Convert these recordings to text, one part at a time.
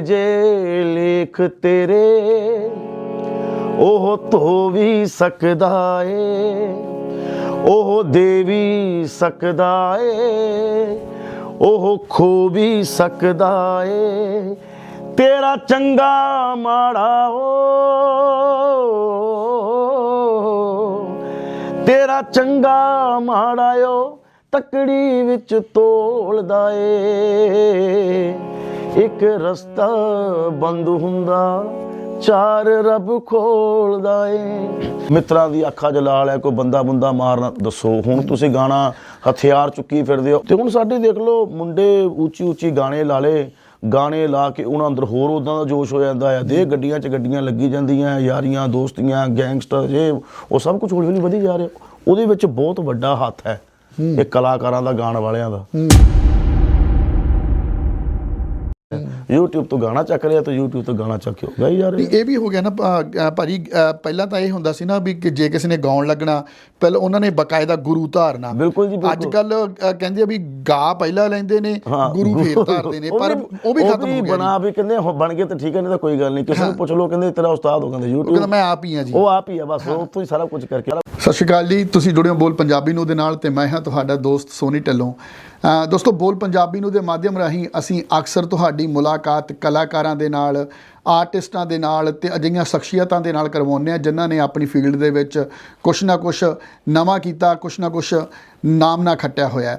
ਜੇ ਲੇਖ ਤੇਰੇ, ਉਹ ਧੋ ਵੀ ਸਕਦਾ ਏ, ਉਹ ਦੇ ਵੀ ਸਕਦਾ ਏ, ਉਹ ਖੋ ਵੀ ਸਕਦਾ ਏ। ਤੇਰਾ ਚੰਗਾ ਮਾੜਾ ਓ, ਤੇਰਾ ਚੰਗਾ ਮਾੜਾ ਓ, ਤਕੜੀ ਵਿੱਚ ਤੋਲਦਾ ਏ। ਇੱਕ ਰਸਤਾ ਬੰਦ ਹੁੰਦਾ ਚਾਰ ਰੱਬ ਖੋਲਦਾ ਏ। ਮਿੱਤਰਾਂ ਦੀ ਅੱਖਾਂ 'ਚ ਲਾਲ ਹੈ ਕੋਈ ਬੰਦਾ ਬੰਦਾ ਮਾਰਨਾ। ਦੱਸੋ ਹੁਣ ਤੁਸੀਂ ਗਾਣਾ ਹਥਿਆਰ ਚੁੱਕੀ ਫਿਰਦੇ ਹੋ। ਤੇ ਹੁਣ ਸਾਡੇ ਦੇਖ ਲਓ ਮੁੰਡੇ ਉੱਚੀ ਉੱਚੀ ਗਾਣੇ ਲਾ ਲੇ ਗਾਣੇ ਲਾ ਕੇ ਉਹਨਾਂ ਅੰਦਰ ਹੋਰ ਉਦਾਂ ਦਾ ਜੋਸ਼ ਹੋ ਜਾਂਦਾ ਹੈ ਦੇ ਗੱਡੀਆਂ 'ਚ ਗੱਡੀਆਂ ਲੱਗੀ ਜਾਂਦੀਆਂ ਯਾਰੀਆਂ ਦੋਸਤੀਆਂ ਗੈਂਗਸਟਰ ਇਹ ਉਹ ਸਭ ਕੁਝ ਹੌਲੀ ਹੌਲੀ ਵਧੀ ਜਾ ਰਿਹਾ। ਉਹਦੇ ਵਿੱਚ ਬਹੁਤ ਵੱਡਾ ਹੱਥ ਹੈ ਇਹ ਕਲਾਕਾਰਾਂ ਦਾ ਗਾਣ ਵਾਲਿਆਂ ਦਾ। YouTube ਤੋਂ ਗਾਣਾ ਚੱਕ ਲਿਆ ਤਾਂ YouTube ਤੋਂ ਗਾਣਾ ਚੱਕ ਕੇ ਹੋ ਗਈ ਯਾਰ ਨਹੀਂ, ਇਹ ਵੀ ਹੋ ਗਿਆ ਨਾ ਭਾਜੀ ਪਹਿਲਾਂ ਤਾਂ ਇਹ ਹੁੰਦਾ ਸੀ ਨਾ ਵੀ ਕਿ ਜੇ ਕਿਸੇ ਨੇ ਗਾਉਣ ਲੱਗਣਾ ਪਹਿਲਾਂ ਉਹਨਾਂ ਨੇ ਬਕਾਇਦਾ ਗੁਰੂ ਧਾਰਨਾ। ਬਿਲਕੁਲ ਜੀ। ਅੱਜ ਕੱਲ ਕਹਿੰਦੇ ਆ ਵੀ ਗਾ ਪਹਿਲਾਂ ਲੈਂਦੇ ਨੇ ਗੁਰੂ ਫੇਰ ਧਾਰਦੇ ਨੇ ਪਰ ਉਹ ਵੀ ਖਤਮ ਹੋ ਗਿਆ ਬਣਾ ਵੀ ਕਹਿੰਦੇ ਬਣ ਗਏ ਤਾਂ ਠੀਕ ਹੈ ਨਹੀਂ ਤਾਂ ਕੋਈ ਗੱਲ ਨਹੀਂ। ਕਿਸੇ ਨੂੰ ਪੁੱਛ ਲਓ ਕਹਿੰਦੇ ਤੇਰਾ ਉਸਤਾਦ ਹੋ ਕਹਿੰਦੇ ਉਹ ਕਹਿੰਦਾ YouTube ਮੈਂ ਆਪ ਹੀ ਆ ਜੀ। ਉਹ ਆਪ ਹੀ ਆ ਬਸ ਉਹ ਉੱਥੋਂ ਹੀ ਸਾਰਾ ਕੁਝ ਕਰਕੇ। ਸਤਿ ਸ਼੍ਰੀ ਅਕਾਲ ਜੀ ਤੁਸੀਂ ਜੁੜੇ ਹੋ ਬੋਲ ਪੰਜਾਬੀ ਨੂੰ ਦੇ ਨਾਲ ਤੇ ਮੈਂ ਹਾਂ ਤੁਹਾਡਾ ਦੋਸਤ ਸੋਨੀ ਅ, ਦੋਸਤੋ, ਬੋਲ ਪੰਜਾਬੀ ਨੂੰ ਦੇ ਮਾਧਿਅਮ ਰਾਹੀਂ ਅਸੀਂ ਅਕਸਰ ਤੁਹਾਡੀ ਮੁਲਾਕਾਤ ਕਲਾਕਾਰਾਂ ਦੇ ਨਾਲ, ਆਰਟਿਸਟਾਂ ਦੇ ਨਾਲ ਤੇ ਅਜਿਹੀਆਂ ਸ਼ਖਸੀਅਤਾਂ ਦੇ ਨਾਲ ਕਰਵਾਉਂਦੇ ਆ ਜਿਨ੍ਹਾਂ ਨੇ ਆਪਣੀ ਫੀਲਡ ਦੇ ਵਿੱਚ ਕੁਛ ਨਾ ਕੁਛ ਨਵਾਂ ਕੀਤਾ, ਕੁਛ ਨਾ ਕੁਛ ਨਾਮ ਨਾ ਖੱਟਿਆ ਹੋਇਆ